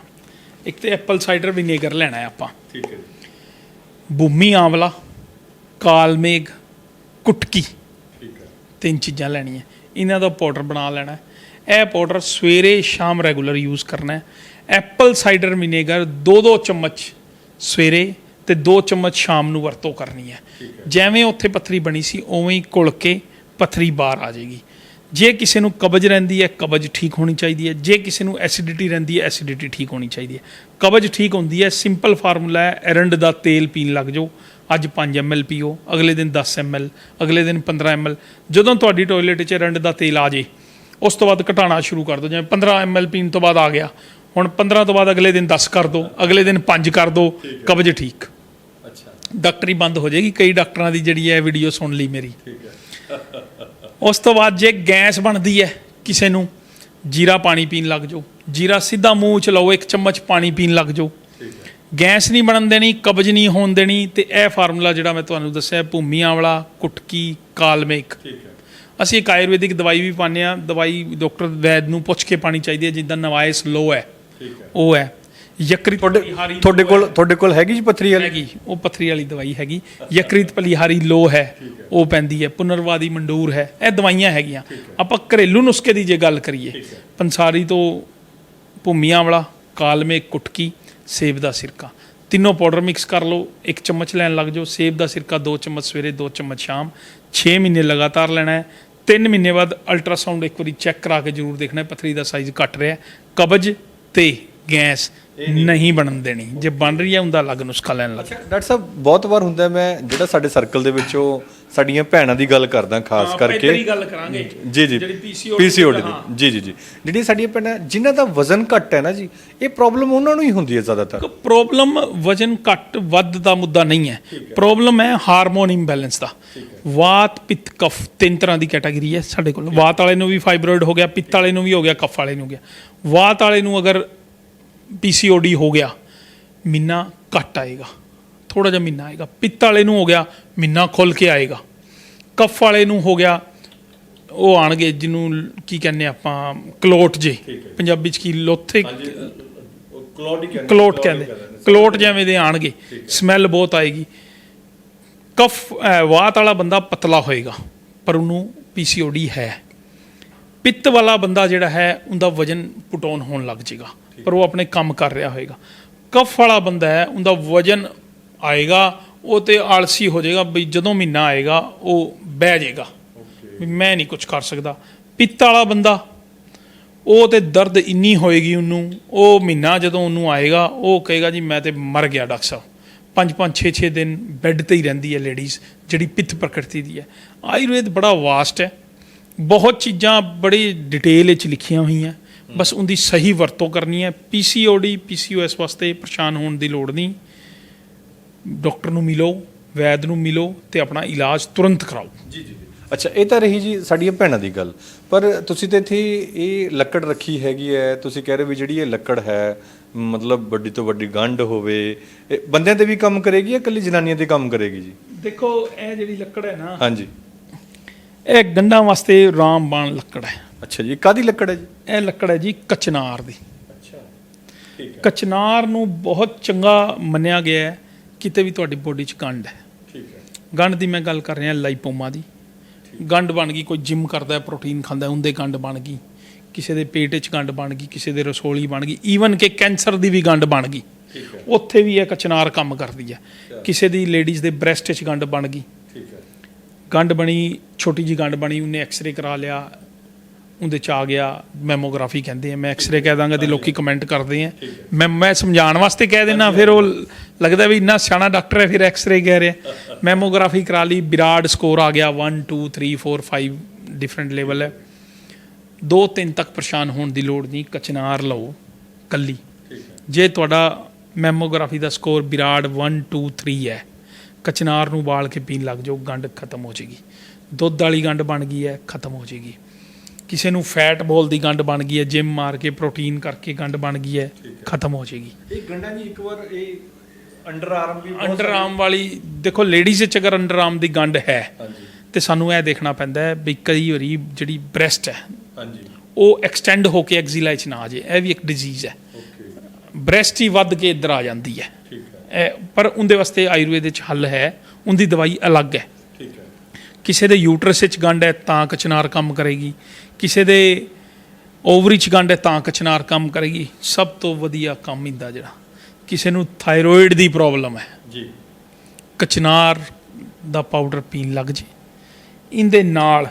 ਇੱਕ ਤੇ ਐਪਲ ਸਾਈਡਰ ਵਿਨੇਗਰ ਲੈਣਾ ਹੈ ਆਪਾਂ। ਠੀਕ ਹੈ ਭੂਮੀ ਆਂਵਲਾ ਕਾਲਮੇਗ ਕੁਟਕੀ। ਠੀਕ ਹੈ। ਤਿੰਨ ਚੀਜ਼ਾਂ ਲੈਣੀਆਂ। ਇਹਨਾਂ ਦਾ ਪਾਊਡਰ ਬਣਾ ਲੈਣਾ। ਇਹ ਪਾਊਡਰ ਸਵੇਰੇ ਸ਼ਾਮ ਰੈਗੂਲਰ ਯੂਜ਼ ਕਰਨਾ ਹੈ। ਐਪਲ ਸਾਈਡਰ ਵਿਨੇਗਰ 2-2 ਚਮਚ ਸਵੇਰੇ ਤੇ 2 ਚਮਚ ਸ਼ਾਮ ਨੂੰ ਵਰਤੋਂ ਕਰਨੀ ਹੈ। ਜਿਵੇਂ ਉੱਥੇ ਪੱਥਰੀ ਬਣੀ ਸੀ ਉਵੇਂ ਹੀ ਘੁਲ ਕੇ ਪੱਥਰੀ ਬਾਹਰ ਆ ਜਾਏਗੀ। ਜੇ ਕਿਸੇ ਨੂੰ ਕਬਜ਼ ਰਹਿੰਦੀ ਹੈ ਕਬਜ਼ ਠੀਕ ਹੋਣੀ ਚਾਹੀਦੀ ਹੈ। ਜੇ ਕਿਸੇ ਨੂੰ ਐਸਿਡਿਟੀ ਰਹਿੰਦੀ ਹੈ ਐਸਿਡਿਟੀ ਠੀਕ ਹੋਣੀ ਚਾਹੀਦੀ ਹੈ। ਕਬਜ਼ ਠੀਕ ਹੁੰਦੀ ਹੈ ਸਿੰਪਲ ਫਾਰਮੂਲਾ ਹੈ ਐਰੰਡ ਦਾ ਤੇਲ ਪੀਣ ਲੱਗ ਜਾਓ। ਅੱਜ 5 ml ਪੀਓ ਅਗਲੇ ਦਿਨ 10 ml ਅਗਲੇ ਦਿਨ 15 ml ਜਦੋਂ ਤੁਹਾਡੀ ਟਾਇਲਟ 'ਚ ਐਰੰਡ ਦਾ ਤੇਲ ਆ ਜੇ ਉਸ ਤੋਂ ਬਾਅਦ ਘਟਾਉਣਾ ਸ਼ੁਰੂ ਕਰ ਦਿਓ। ਜਿਵੇਂ 15 ml ਪੀਣ ਤੋਂ ਬਾਅਦ ਆ ਗਿਆ। ਹੁਣ 15 ਤੋਂ ਬਾਅਦ ਅਗਲੇ ਦਿਨ 10 ਕਰ ਦਿਓ ਅਗਲੇ ਦਿਨ 5 ਕਰ ਦਿਓ ਕਬਜ਼ ਠੀਕ। ਅੱਛਾ। ਡਾਕਟਰੀ ਬੰਦ ਹੋ ਜਾਏਗੀ ਕਈ ਡਾਕਟਰਾਂ ਦੀ ਜਿਹੜੀ ਹੈ ਵੀਡੀਓ ਸੁਣ ਲਈ ਮੇਰੀ। ਠੀਕ ਹੈ। ਉਸ ਤੋਂ ਬਾਅਦ ਜੇ ਗੈਸ ਬਣਦੀ ਹੈ ਕਿਸੇ ਨੂੰ ਜੀਰਾ ਪਾਣੀ ਪੀਣ ਲੱਗ ਜਾਓ। ਜੀਰਾ ਸਿੱਧਾ ਮੂੰਹ ਚ ਲਓ ਇੱਕ ਚਮਚ ਪਾਣੀ ਪੀਣ ਲੱਗ ਜਾਓ। ਗੈਸ ਨਹੀਂ ਬਣਨ ਦੇਣੀ ਕਬਜ਼ ਨਹੀਂ ਹੋਣ ਦੇਣੀ ਤੇ ਇਹ ਫਾਰਮੂਲਾ ਜਿਹੜਾ ਮੈਂ ਤੁਹਾਨੂੰ ਦੱਸਿਆ ਭੂਮੀ ਆਂਵਲਾ ਕੁਟਕੀ ਕਾਲਮੇਕ। ਠੀਕ ਹੈ। ਅਸੀਂ ਇੱਕ ਆਯੁਰਵੈਦਿਕ ਦਵਾਈ ਵੀ ਪਾਉਂਦੇ ਆ ਦਵਾਈ ਡਾਕਟਰ ਵੈਦ ਨੂੰ ਪੁੱਛ ਕੇ ਪਾਣੀ ਚਾਹੀਦੀ ਹੈ ਜਿੱਦਾਂ ਨਵਾਇਸ ਲੋ ਹੈ। ਠੀਕ ਹੈ। ਉਹ ਹੈ। ਯਕ੍ਰਿਤ ਤੁਹਾਡੇ ਪਲੀਹਾਰੀ ਤੁਹਾਡੇ ਕੋਲ ਤੁਹਾਡੇ ਕੋਲ ਹੈਗੀ ਜੀ ਪਥਰੀ ਵਾਲੀ? ਹੈਗੀ ਉਹ ਪਥਰੀ ਵਾਲੀ ਦਵਾਈ ਹੈਗੀ। ਯਕ੍ਰਿਤ ਪਲੀਹਾਰੀ ਲੋ ਹੈ ਉਹ ਪੈਂਦੀ ਹੈ। ਪੁਨਰਵਾਦੀ ਮੰਡੂਰ ਹੈ ਇਹ ਦਵਾਈਆਂ ਹੈਗੀਆਂ। ਆਪਾਂ ਘਰੇਲੂ ਨੁਸਖੇ ਦੀ ਜੇ ਗੱਲ ਕਰੀਏ ਪੰਸਾਰੀ ਤੋਂ ਭੂਮੀਆਂ ਵਾਲਾ ਕਾਲਮੇ ਕੁਟਕੀ ਸੇਬ ਦਾ ਸਿਰਕਾ। ਤਿੰਨੋਂ ਪਾਊਡਰ ਮਿਕਸ ਕਰ ਲਓ ਇੱਕ ਚਮਚ ਲੈਣ ਲੱਗ ਜਾਓ। ਸੇਬ ਦਾ ਸਿਰਕਾ ਦੋ ਚਮਚ ਸਵੇਰੇ ਦੋ ਚਮਚ ਸ਼ਾਮ। 6 ਮਹੀਨੇ ਲਗਾਤਾਰ ਲੈਣਾ ਹੈ। 3 ਮਹੀਨੇ ਬਾਅਦ ਅਲਟਰਾਸਾਊਂਡ ਇੱਕ ਵਾਰੀ ਚੈੱਕ ਕਰਾ ਕੇ ਜ਼ਰੂਰ ਦੇਖਣਾ ਪਥਰੀ ਦਾ ਸਾਈਜ਼ ਘਟ ਰਿਹਾ ਕਬਜ਼ ਤੇ ਗੈਸ ਨਹੀਂ। ਬਣਨ ਦੇਣੀ। ਜੇ ਬਣ ਰਹੀ ਹੈ ਉਹਦਾ ਅਲੱਗ ਨੁਸਖਾ ਲੈਣ ਲੱਗ ਡਾਕਟਰ ਸਾਹਿਬ ਬਹੁਤ ਵਾਰ ਹੁੰਦਾ ਮੈਂ ਜਿਹੜਾ ਸਾਡੇ ਸਰਕਲ ਦੇ ਵਿੱਚ ਉਹ ਸਾਡੀਆਂ ਭੈਣਾਂ ਦੀ ਗੱਲ ਕਰਦਾ ਖਾਸ ਕਰਕੇ। ਗੱਲ ਕਰਾਂਗੇ। ਜੀ ਜੀ। ਜਿਹੜੀ ਪੀਸੀਓਡੀ। ਦੀ। ਜੀ ਜੀ ਜੀ। ਜਿਹੜੀਆਂ ਸਾਡੀਆਂ ਭੈਣਾਂ ਜਿਨ੍ਹਾਂ ਦਾ ਵਜ਼ਨ ਘੱਟ ਹੈ ਨਾ ਜੀ ਇਹ ਪ੍ਰੋਬਲਮ ਉਹਨਾਂ ਨੂੰ ਹੀ ਹੁੰਦੀ ਹੈ ਜ਼ਿਆਦਾਤਰ। ਪ੍ਰੋਬਲਮ ਵਜਨ ਘੱਟ ਵੱਧ ਦਾ ਮੁੱਦਾ ਨਹੀਂ ਹੈ। ਪ੍ਰੋਬਲਮ ਹੈ। ਹਾਰਮੋਨ ਇੰਬੈਲੈਂਸ ਦਾ। ਵਾਤ ਪਿੱਤ ਕਫ ਤਿੰਨ ਤਰ੍ਹਾਂ ਦੀ ਕੈਟਾਗਰੀ ਹੈ ਸਾਡੇ ਕੋਲ। ਵਾਤ ਵਾਲੇ ਨੂੰ ਵੀ ਫਾਈਬਰੋਇਡ ਹੋ ਗਿਆ ਪਿੱਤ ਵਾਲੇ ਨੂੰ ਵੀ ਹੋ ਗਿਆ ਕਫ ਵਾਲੇ ਨੂੰ ਹੋ ਗਿਆ। ਵਾਤ ਵਾਲੇ ਨੂੰ ਅਗਰ ਪੀਸੀਓਡੀ ਹੋ ਗਿਆ ਮਿੰਨਾ ਘੱਟ ਆਏਗਾ ਥੋੜਾ ਜਿਹਾ ਮਿੰਨਾ ਆਏਗਾ। ਪਿੱਤ ਵਾਲੇ ਨੂੰ ਹੋ ਗਿਆ ਮਿੰਨਾ ਖੁੱਲ ਕੇ ਆਏਗਾ। ਕਫ ਵਾਲੇ ਨੂੰ ਹੋ ਗਿਆ ਉਹ ਆਣਗੇ ਜਿਹਨੂੰ ਕੀ ਕਹਿੰਦੇ ਆਪਾਂ ਕਲੋਟ ਜੇ ਪੰਜਾਬੀ ਚ ਕੀ ਲੋਥੇ ਕਲੋਟ ਕਹਿੰਦੇ ਕਲੋਟ ਜਿਵੇਂ ਦੇ ਆਣਗੇ ਸਮੈਲ ਬਹੁਤ ਆਏਗੀ। ਕਫ ਵਾਤ ਵਾਲਾ ਬੰਦਾ ਪਤਲਾ ਹੋਏਗਾ ਪਰ ਉਹਨੂੰ ਪੀਸੀਓਡੀ ਹੈ। ਪਿੱਤ ਵਾਲਾ ਬੰਦਾ ਜਿਹੜਾ ਹੈ ਉਹਦਾ ਵਜਨ ਪੁਟਾਉਣ ਹੋਣ ਲੱਗ ਜਾਏਗਾ ਪਰ ਉਹ ਆਪਣੇ ਕੰਮ ਕਰ ਰਿਹਾ ਹੋਏਗਾ। ਕਫ ਵਾਲਾ ਬੰਦਾ ਹੈ ਉਹਦਾ ਵਜਨ ਆਏਗਾ ਉਹ ਤੇ ਆਲਸੀ ਹੋ ਜਾਏਗਾ ਵੀ ਜਦੋਂ ਮਹੀਨਾ ਆਏਗਾ ਉਹ ਬਹਿ ਜਾਏਗਾ। ਵੀ ਮੈਂ ਨਹੀਂ ਕੁਝ ਕਰ ਸਕਦਾ। ਪਿੱਤ ਵਾਲਾ ਬੰਦਾ ਉਹ ਤੇ ਦਰਦ ਇੰਨੀ ਹੋਏਗੀ ਉਹਨੂੰ ਉਹ ਮਹੀਨਾ ਜਦੋਂ ਉਹਨੂੰ ਆਏਗਾ ਉਹ ਕਹੇਗਾ ਜੀ ਮੈਂ ਤੇ ਮਰ ਗਿਆ ਡਾਕਟਰ ਸਾਹਿਬ। ਪੰਜ ਪੰਜ 6 6 ਦਿਨ ਬੈੱਡ ਤੇ ਹੀ ਰਹਿੰਦੀ ਹੈ ਲੇਡੀਜ਼ ਜਿਹੜੀ ਪਿੱਤ ਪ੍ਰਕਿਰਤੀ ਦੀ ਹੈ। ਆਯੁਰਵੇਦ ਬੜਾ ਵਾਸਟ ਹੈ। ਬਹੁਤ ਚੀਜ਼ਾਂ ਬੜੀ ਡਿਟੇਲ ਵਿੱਚ ਲਿਖੀਆਂ ਹੋਈਆਂ। ਬਸ ਉਹਦੀ ਸਹੀ ਵਰਤੋਂ ਕਰਨੀ ਹੈ। ਪੀਸੀਓਡੀ ਪੀਸੀਓਐਸ ਵਾਸਤੇ ਪਰੇਸ਼ਾਨ ਹੋਣ ਦੀ ਲੋੜ ਨਹੀਂ। ਡਾਕਟਰ ਨੂੰ ਮਿਲੋ ਵੈਦ ਨੂੰ ਮਿਲੋ ਤੇ ਆਪਣਾ ਇਲਾਜ ਤੁਰੰਤ ਕਰਾਓ। ਜੀ ਜੀ ਅੱਛਾ ਇਹ ਤਾਂ ਰਹੀ ਜੀ ਸਾਡੀਆਂ ਭੈਣਾਂ ਦੀ ਗੱਲ। ਪਰ ਤੁਸੀਂ ਤੇ ਇੱਥੇ ਇਹ ਲੱਕੜ ਰੱਖੀ ਹੈਗੀ ਹੈ। ਤੁਸੀਂ ਕਹਿ ਰਹੇ ਵੀ ਜਿਹੜੀ ਇਹ ਲੱਕੜ ਹੈ ਮਤਲਬ ਵੱਡੀ ਤੋਂ ਵੱਡੀ ਗੰਢ ਹੋਵੇ ਇਹ ਬੰਦਿਆਂ ਤੇ ਵੀ ਕੰਮ ਕਰੇਗੀ ਜਾਂ ਇਕੱਲੀ ਜਨਾਨੀਆਂ ਤੇ ਕੰਮ ਕਰੇਗੀ ਜੀ? ਦੇਖੋ ਇਹ ਜਿਹੜੀ ਲੱਕੜ ਹੈ ਨਾ ਹਾਂਜੀ। ਇਹ ਗੰਢਾਂ ਵਾਸਤੇ ਰਾਮਬਾਣ ਲੱਕੜ ਹੈ। ਅੱਛਾ ਜੀ ਕਾਦੀ ਲੱਕੜ ਹੈ ਜੀ? ਇਹ ਲੱਕੜ ਹੈ ਜੀ ਕਚਨਾਰ ਦੀ। ਅੱਛਾ ਠੀਕ ਕਚਨਾਰ ਨੂੰ ਬਹੁਤ ਚੰਗਾ ਮੰਨਿਆ ਗਿਆ ਹੈ ਕਿਤੇ ਵੀ ਤੁਹਾਡੀ ਬੋਡੀ 'ਚ ਗੰਢ ਹੈ। ਠੀਕ ਹੈ। ਗੰਢ ਦੀ ਮੈਂ ਗੱਲ ਕਰ ਰਿਹਾ ਲਾਈਪੋਮਾ ਦੀ। ਗੰਢ ਬਣ ਗਈ ਕੋਈ ਜਿਮ ਕਰਦਾ ਹੈ ਪ੍ਰੋਟੀਨ ਖਾਂਦਾ ਹੈ, ਉਹਦੇ ਗੰਢ ਬਣ ਗਈ। ਕਿਸੇ ਦੇ ਪੇਟ 'ਚ ਗੰਢ ਬਣ ਗਈ ਕਿਸੇ ਦੇ ਰਸੋਲੀ ਬਣ ਗਈ ਈਵਨ ਕਿ ਕੈਂਸਰ ਦੀ ਵੀ ਗੰਢ ਬਣ ਗਈ। ਠੀਕ ਹੈ। ਉੱਥੇ ਵੀ ਇਹ ਕਚਨਾਰ ਕੰਮ ਕਰਦੀ ਹੈ। ਕਿਸੇ ਦੀ ਲੇਡੀਜ਼ ਦੇ ਬ੍ਰੈਸਟ 'ਚ ਗੰਢ ਬਣ ਗਈ। ਠੀਕ ਹੈ। ਗੰਢ ਬਣੀ ਛੋਟੀ ਜੀ ਗੰਢ ਬਣੀ ਉਹਨੇ ਐਕਸ-ਰੇ ਕਰਾ ਲਿਆ ਉਹਦੇ ਚ ਆ ਗਿਆ ਮੈਮੋਗ੍ਰਾਫੀ ਕਹਿੰਦੇ ਆ ਮੈਂ ਐਕਸ-ਰੇ ਕਹਿ ਦਾਂਗਾ ਤੇ ਲੋਕੀ ਕਮੈਂਟ ਕਰਦੇ ਆ। ਮੈਂ ਮੈਂ ਸਮਝਾਉਣ ਵਾਸਤੇ ਕਹਿ ਦੇਣਾ ਫਿਰ ਉਹ ਲੱਗਦਾ ਵੀ ਇੰਨਾ ਸਿਆਣਾ ਡਾਕਟਰ ਹੈ ਫਿਰ ਐਕਸ-ਰੇ ਕਹਿ ਰਿਹਾ। ਮੈਮੋਗ੍ਰਾਫੀ ਕਰਾ ਲਈ ਵਿਰਾਡ ਸਕੋਰ ਆ ਗਿਆ 1 2 3 4 5 ਡਿਫਰੈਂਟ ਲੈਵਲ ਹੈ। ਦੋ ਤਿੰਨ ਤੱਕ ਪਰੇਸ਼ਾਨ ਹੋਣ ਦੀ ਲੋੜ ਨਹੀਂ ਕਚਨਾਰ ਲਓ ਕੱਲੀ। ਜੇ ਤੁਹਾਡਾ ਮੈਮੋਗ੍ਰਾਫੀ ਦਾ ਸਕੋਰ ਵਿਰਾਡ 1 2 3 ਹੈ ਕਚਨਾਰ ਨੂੰ ਬਾਲ ਕੇ ਪੀਣ ਲੱਗ ਜਾਓ ਗੰਢ ਖਤਮ ਹੋ ਜਾਏਗੀ। ਦੁੱਧ ਵਾਲੀ ਗੰਢ ਬਣ ਗਈ ਹੈ ਖਤਮ ਹੋ ਜਾਏਗੀ। ਕਿਸੇ ਨੂੰ ਫੈਟ ਬੋਲ ਦੀ ਗੰਢ ਬਣ ਗਈ ਹੈ ਜਿਮ ਮਾਰ ਕੇ ਪ੍ਰੋਟੀਨ ਕਰਕੇ ਗੰਢ ਬਣ ਗਈ ਹੈ ਖਤਮ ਹੋ ਜਾਏਗੀ। ਇਹ ਗੰਡਾ ਜੀ ਇੱਕ ਵਾਰ ਇਹ ਅੰਡਰ ਆਰਮ ਵੀ ਅੰਡਰ ਆਰਮ ਵਾਲੀ ਦੇਖੋ ਲੇਡੀਜ਼ ਵਿੱਚ ਅਗਰ ਅੰਡਰ ਆਰਮ ਦੀ ਗੰਢ ਹੈ ਤੇ ਸਾਨੂੰ ਇਹ ਦੇਖਣਾ ਪੈਂਦਾ ਹੈ ਵੀ ਕਈ ਵਾਰੀ ਜਿਹੜੀ ਬ੍ਰੈਸਟ ਹੈ ਹਾਂਜੀ। ਉਹ ਐਕਸਟੈਂਡ ਹੋ ਕੇ ਐਕਸੀਲਾ 'ਚ ਨਾ ਆ ਜਾਏ ਇਹ ਵੀ ਇੱਕ ਡਿਜ਼ੀਜ਼ ਹੈ। ਓਕੇ ਬ੍ਰੈਸਟ ਹੀ ਵੱਧ ਕੇ ਇੱਧਰ ਆ ਜਾਂਦੀ ਹੈ। ਠੀਕ ਹੈ। ਇਹ ਪਰ ਉਹਦੇ ਵਾਸਤੇ ਆਯੁਰਵੇਦ ਵਿੱਚ ਹੱਲ ਹੈ ਉਹਦੀ ਦਵਾਈ ਅਲੱਗ ਹੈ। ਕਿਸੇ ਦੇ ਯੂਟਰਸ ਵਿੱਚ ਗੰਢ ਹੈ ਤਾਂ ਕਚਨਾਰ ਕੰਮ ਕਰੇਗੀ ਕਿਸੇ ਦੇ ਓਵਰੀ 'ਚ ਗੰਢ ਹੈ ਤਾਂ ਕਚਨਾਰ ਕੰਮ ਕਰੇਗੀ ਸਭ ਤੋਂ ਵਧੀਆ ਕੰਮ ਹੁੰਦਾ ਜਿਹੜਾ ਕਿਸੇ ਨੂੰ ਥਾਇਰੋਇਡ ਦੀ ਪ੍ਰੋਬਲਮ ਹੈ। ਜੀ। ਕਚਨਾਰ ਦਾ ਪਾਊਡਰ ਪੀਣ ਲੱਗ ਜੇ ਇਹਦੇ ਨਾਲ